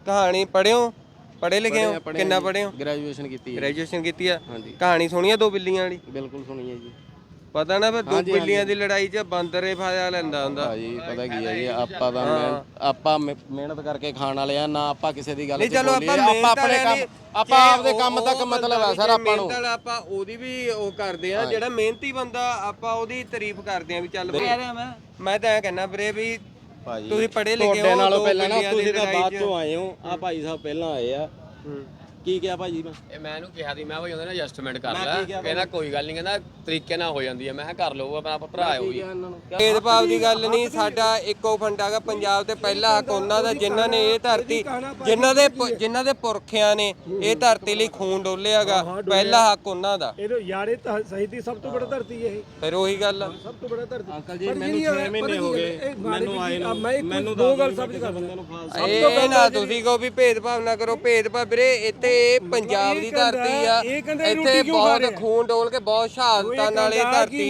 [SPEAKER 1] ਕਹਾਣੀ ਪੜਿਓ ਪੜੇ ਲਿਖੇ ਹੋ? ਕਿੰਨਾ ਪੜੇ ਹੋ?
[SPEAKER 9] ਗ੍ਰੈਜੂਏਸ਼ਨ ਕੀਤੀ ਹੈ
[SPEAKER 1] ਗ੍ਰੈਜੂਏਸ਼ਨ ਕੀਤੀ ਆ।
[SPEAKER 9] ਹਾਂਜੀ।
[SPEAKER 1] ਕਹਾਣੀ ਸੁਣੀ ਆ ਦੋ ਬਿੱਲੀਆਂ ਵਾਲੀ?
[SPEAKER 9] ਬਿਲਕੁਲ ਸੁਣੀ ਹੈ ਜੀ।
[SPEAKER 1] ਪਤਾ ਨਾ ਵੀ ਦੋ ਬਿੱਲੀਆਂ ਦੀ ਲੜਾਈ 'ਚ ਬਾਂਦਰੇ ਫਾਇਆ ਲੈਂਦਾ ਹੁੰਦਾ।
[SPEAKER 9] ਭਾਜੀ ਪਤਾ ਕੀ ਹੈ ਜੀ ਆਪਾਂ ਤਾਂ ਆਪਾਂ ਮਿਹ- ਮਿਹਨਤ ਕਰਕੇ ਖਾਣ ਵਾਲੇ ਆ ਨਾ ਆਪਾਂ ਕਿਸੇ ਦੀ ਗੱਲ
[SPEAKER 1] ਨਹੀਂ ਚਲੋ ਆਪਾਂ ਮਿਹਨਤ
[SPEAKER 9] ਆਪਣੇ
[SPEAKER 1] ਵਾਲਿਆਂ
[SPEAKER 9] ਕੰਮ ਆਪਾਂ
[SPEAKER 1] ਜੇ
[SPEAKER 9] ਆਪਦੇ ਕੰਮ
[SPEAKER 1] ਉਹ
[SPEAKER 9] ਤੱਕ ਮਤਲਬ ਹੈ ਸਰ
[SPEAKER 1] ਜੇ
[SPEAKER 9] ਆਪਾਂ ਨੂੰ।
[SPEAKER 1] ਮਿਹਨਤ ਵਾਲਾ ਆਪਾਂ ਉਹਦੀ ਵੀ ਉਹ ਕਰਦੇ ਆ ਜਿਹੜਾ ਮਿਹਨਤੀ ਬੰਦਾ ਆਪਾਂ ਉਹਦੀ ਤਾਰੀਫ ਕਰਦੇ ਆ ਵੀ ਚੱਲ ਬਈ
[SPEAKER 8] ਮੈਂ
[SPEAKER 1] ਤਾਂ ਐ ਕਹਿੰਦਾ ਵੀਰੇ ਵੀ
[SPEAKER 9] ਭਾਜੀ
[SPEAKER 1] ਤੁਸੀਂ ਪੜ੍ਹੇ ਲਿਖੇ ਹੋ,
[SPEAKER 9] ਤੁਹਾਡੇ ਨਾਲੋਂ
[SPEAKER 1] ਦੋ
[SPEAKER 9] ਪਹਿਲਾਂ ਨਾ
[SPEAKER 1] ਬਿੱਲੀਆਂ ਦੀ
[SPEAKER 9] ਤੁਸੀਂ ਤਾਂ
[SPEAKER 1] ਲੜਾਈ
[SPEAKER 9] ਬਾਅਦ
[SPEAKER 1] ਚ-
[SPEAKER 9] ਚੋਂ ਆਏ ਹੋ। ਆ ਭਾਈ ਸਾਹਿਬ ਪਹਿਲਾਂ ਆਏ ਆ। ਕੀ ਕਿਹਾ ਭਾਜੀ ਮੈਂ?
[SPEAKER 6] ਇਹ ਮੈਂ ਇਹਨੂੰ ਕਿਹਾ ਸੀ ਮੈਂ ਭਾਈ ਉਹਦੇ ਨਾਲ ਐਡਜਸਟਮੈਂਟ ਕਰ
[SPEAKER 9] ਮੈਂ
[SPEAKER 6] ਲੈ।
[SPEAKER 9] ਕੀ ਕਿਹਾ
[SPEAKER 6] ਕਹਿੰਦਾ ਕੋਈ ਗੱਲ ਨਹੀਂ ਕਹਿੰਦਾ ਤਰੀਕੇ ਨਾਲ ਹੋ ਜਾਂਦੀ ਹੈ ਮੈਂ ਕਿਹਾ ਕਰ ਲਓ ਆਪਣਾ ਭਰਾ ਹੈ ਉਹ ਵੀ।
[SPEAKER 1] ਭੇਦਭਾਵ ਦੀ ਗੱਲ ਨਹੀਂ ਸਾਡਾ ਇੱਕੋ ਫੰਡਾ ਹੈਗਾ ਪੰਜਾਬ ਤੇ ਪਹਿਲਾ ਹੱਕ ਉਹਨਾਂ ਦਾ ਜਿਨ੍ਹਾਂ ਨੇ ਇਹ ਧਰਤੀ ਜਿਨ੍ਹਾਂ ਦੇ ਪ- ਜਿਨ੍ਹਾਂ ਦੇ ਪੁਰਖਿਆਂ ਨੇ ਇਹ ਧਰਤੀ ਲਈ ਖੂਨ ਡੋਲਿਆਗਾ ਪਹਿਲਾ ਹੱਕ ਉਹਨਾਂ ਦਾ।
[SPEAKER 3] ਇਹ ਯਾਰੇ ਤਾਂ ਸਹੀ ਦੀ ਸਭ ਤੋਂ ਵੱਡਾ ਧਰਤੀ ਇਹ।
[SPEAKER 1] ਫਿਰ ਉਹੀ ਗੱਲ ਆ।
[SPEAKER 3] ਸਭ ਤੋਂ ਵੱਡਾ ਧਰਤੀ।
[SPEAKER 9] ਅੰਕਲ ਜੀ ਮੈਨੂੰ 6 ਮਹੀਨੇ ਹੋ ਗਏ। ਮੈਨੂੰ ਆਏ ਨੂੰ ਮੈਨੂੰ
[SPEAKER 3] ਦੋ ਗੱਲ ਸਮਝ ਕਰ
[SPEAKER 9] ਬੰਦੇ ਨੂੰ
[SPEAKER 1] ਇਹ ਨਾ ਤੁਸੀਂ ਕਹੋ ਵੀ ਭੇਦਭਾਵ ਨਾ ਕਰੋ ਭੇਦਭਾਵ ਵੀਰੇ ਇੱਥੇ ਇਹ ਪੰਜਾਬ ਦੀ ਧਰਤੀ ਆ। ਇੱਥੇ ਬਹੁਤ? ਖੂਨ ਡੋਲ ਕੇ ਬਹੁਤ ਸ਼ਹਾਦਤਾਂ ਨਾਲ ਇਹ ਧਰਤੀ।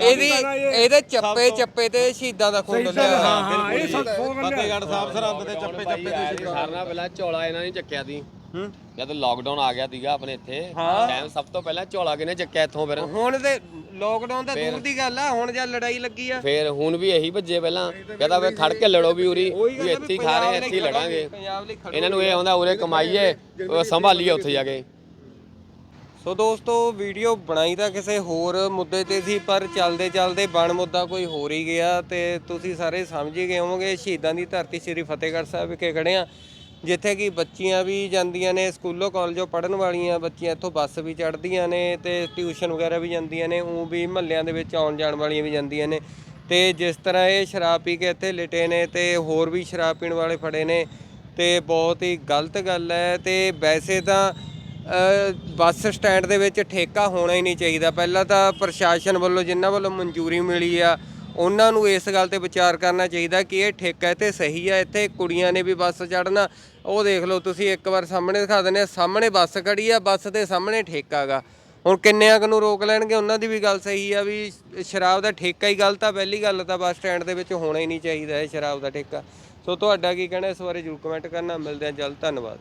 [SPEAKER 1] ਇਹਦੀ ਇਹਦੇ ਚੱਪੇ ਚੱਪੇ ਤੇ ਸ਼ਹੀਦਾਂ ਦਾ ਖੂਨ ਡੋਲਿਆ।
[SPEAKER 3] ਹਾਂ ਇਹ
[SPEAKER 9] ਫਤਿਹਗੜ੍ਹ ਸਾਹਿਬ ਸਰਹੰਦ ਦੇ ਚੱਪੇ ਚੱਪੇ ਤੇ
[SPEAKER 6] ਸਾਰਿਆਂ ਨਾਲ ਪਹਿਲਾਂ ਝੋਲਾ ਇਹਨਾਂ ਨੇ ਚੱਕਿਆ ਸੀ ਜਦ ਲਾਕਡਾਊਨ ਆ ਗਿਆ ਸੀਗਾ ਆਪਣੇ ਇੱਥੇ ਟਾਈਮ ਸਭ ਤੋਂ ਪਹਿਲਾਂ ਝੋਲਾ ਕਿਹਨੇ ਚੱਕਿਆ ਇੱਥੋਂ ਫਿਰ?
[SPEAKER 1] ਹੁਣ ਤੇ ਲੋਕਡਾਊਨ ਤਾਂ ਦੂਰ ਦੀ ਗੱਲ ਆ ਹੁਣ ਜਾਂ ਲੜਾਈ ਲੱਗੀ ਆ।
[SPEAKER 6] ਫਿਰ ਹੁਣ ਵੀ ਇਹੀ ਭੱਜੇ ਪਹਿਲਾਂ ਕਹਿੰਦਾ ਵੇ ਖੜ ਕੇ ਲੜੋ ਵੀ ਉਰੀ
[SPEAKER 1] ਉਹੀ ਗੱਲ
[SPEAKER 6] ਵੀ
[SPEAKER 1] ਆ
[SPEAKER 6] ਇੱਥੇ ਹੀ ਖਾ ਰਹੇ ਇੱਥੇ ਹੀ ਲੜਾਂਗੇ।
[SPEAKER 1] ਪੰਜਾਬ ਲਈ ਖੜੋ।
[SPEAKER 6] ਇਹਨਾਂ ਨੂੰ ਇਹ ਆਉਂਦਾ ਉਰੇ ਕਮਾਈਏ ਉਹ ਸੰਭਾਲੀਏ ਉੱਥੇ ਜਾ ਕੇ।
[SPEAKER 1] ਸੋ ਦੋਸਤੋ ਵੀਡੀਓ ਬਣਾਈ ਤਾਂ ਕਿਸੇ ਹੋਰ ਮੁੱਦੇ ਤੇ ਸੀ ਪਰ ਚੱਲਦੇ ਚੱਲਦੇ ਬਣ ਮੁੱਦਾ ਕੋਈ ਹੋਰ ਹੀ ਗਿਆ ਤੇ ਤੁਸੀਂ ਸਾਰੇ ਸਮਝ ਹੀ ਗਏ ਹੋਵੋਗੇ ਸ਼ਹੀਦਾਂ ਦੀ ਧਰਤੀ ਸ੍ਰੀ ਫਤਿਹਗੜ੍ਹ ਸਾਹਿਬ ਵਿਖੇ ਖੜੇ ਆ। ਜਿੱਥੇ ਕਿ ਬੱਚੀਆਂ ਵੀ ਜਾਂਦੀਆਂ ਨੇ, ਸਕੂਲੋਂ ਕਾਲਜੋਂ ਪੜਨ ਵਾਲੀਆਂ ਬੱਚੀਆਂ, ਇੱਥੋਂ ਬੱਸ ਵੀ ਚੜ੍ਹਦੀਆਂ ਨੇ ਤੇ ਟਿਊਸ਼ਨ ਵਗੈਰਾ ਵੀ ਜਾਂਦੀਆਂ ਨੇ ਉਹ ਵੀ ਮਹੱਲਿਆਂ ਦੇ ਵਿੱਚ ਆਉਣ ਜਾਣ ਵਾਲੀਆਂ ਵੀ ਜਾਂਦੀਆਂ ਨੇ। ਤੇ ਜਿਸ ਤਰ੍ਹਾਂ ਇਹ ਸ਼ਰਾਬ ਪੀ ਕੇ ਇੱਥੇ ਲਿਟੇ ਨੇ ਤੇ ਹੋਰ ਵੀ ਸ਼ਰਾਬ ਪੀਣ ਵਾਲੇ ਫੜੇ ਨੇ ਤੇ ਬਹੁਤ ਹੀ ਗਲਤ ਗੱਲ ਹੈ ਤੇ ਵੈਸੇ ਤਾਂ ਬੱਸ ਸਟੈਂਡ ਦੇ ਵਿੱਚ ਠੇਕਾ ਹੋਣਾ ਹੀ ਨਹੀਂ ਚਾਹੀਦਾ। ਪਹਿਲਾਂ ਤਾਂ ਪ੍ਰਸ਼ਾਸਨ ਵੱਲੋਂ, ਜਿਨ੍ਹਾਂ ਵੱਲੋਂ ਮਨਜ਼ੂਰੀ ਮਿਲੀ ਆ ਉਹਨਾਂ ਨੂੰ ਇਸ ਗੱਲ ਤੇ ਵਿਚਾਰ ਕਰਨਾ ਚਾਹੀਦਾ ਕਿ ਇਹ ਠੇਕਾ ਇੱਥੇ ਸਹੀ ਆ ਇੱਥੇ ਕੁੜੀਆਂ ਨੇ ਵੀ ਬੱਸ ਚੜ੍ਹਨਾ। ਉਹ ਦੇਖ ਲਓ ਤੁਸੀਂ ਇੱਕ ਵਾਰ ਸਾਹਮਣੇ ਦਿਖਾ ਦਿੰਦੇ ਆ ਸਾਹਮਣੇ ਬੱਸ ਖੜੀ ਆ, ਬੱਸ ਦੇ ਸਾਹਮਣੇ ਠੇਕਾ ਗਾ ਹੁਣ ਕਿੰਨਿਆਂ ਕੁ ਨੂੰ ਰੋਕ ਲੈਣਗੇ? ਉਹਨਾਂ ਦੀ ਵੀ ਗੱਲ ਸਹੀ ਆ ਵੀ ਸ਼ਰਾਬ ਦਾ ਠੇਕਾ ਹੀ ਗਲਤ ਆ ਪਹਿਲੀ ਗੱਲ ਤਾਂ ਬੱਸ ਸਟੈਂਡ ਦੇ ਵਿੱਚ ਹੋਣਾ ਹੀ ਨਹੀਂ ਚਾਹੀਦਾ ਇਹ ਸ਼ਰਾਬ ਦਾ ਠੇਕਾ। ਸੋ ਤੁਹਾਡਾ ਕੀ ਕਹਿਣਾ? ਇਸ ਬਾਰੇ ਜਰੂਰ ਕਮੈਂਟ ਕਰਨਾ। ਮਿਲਦੇ ਆ ਜਲਦ। ਧੰਨਵਾਦ।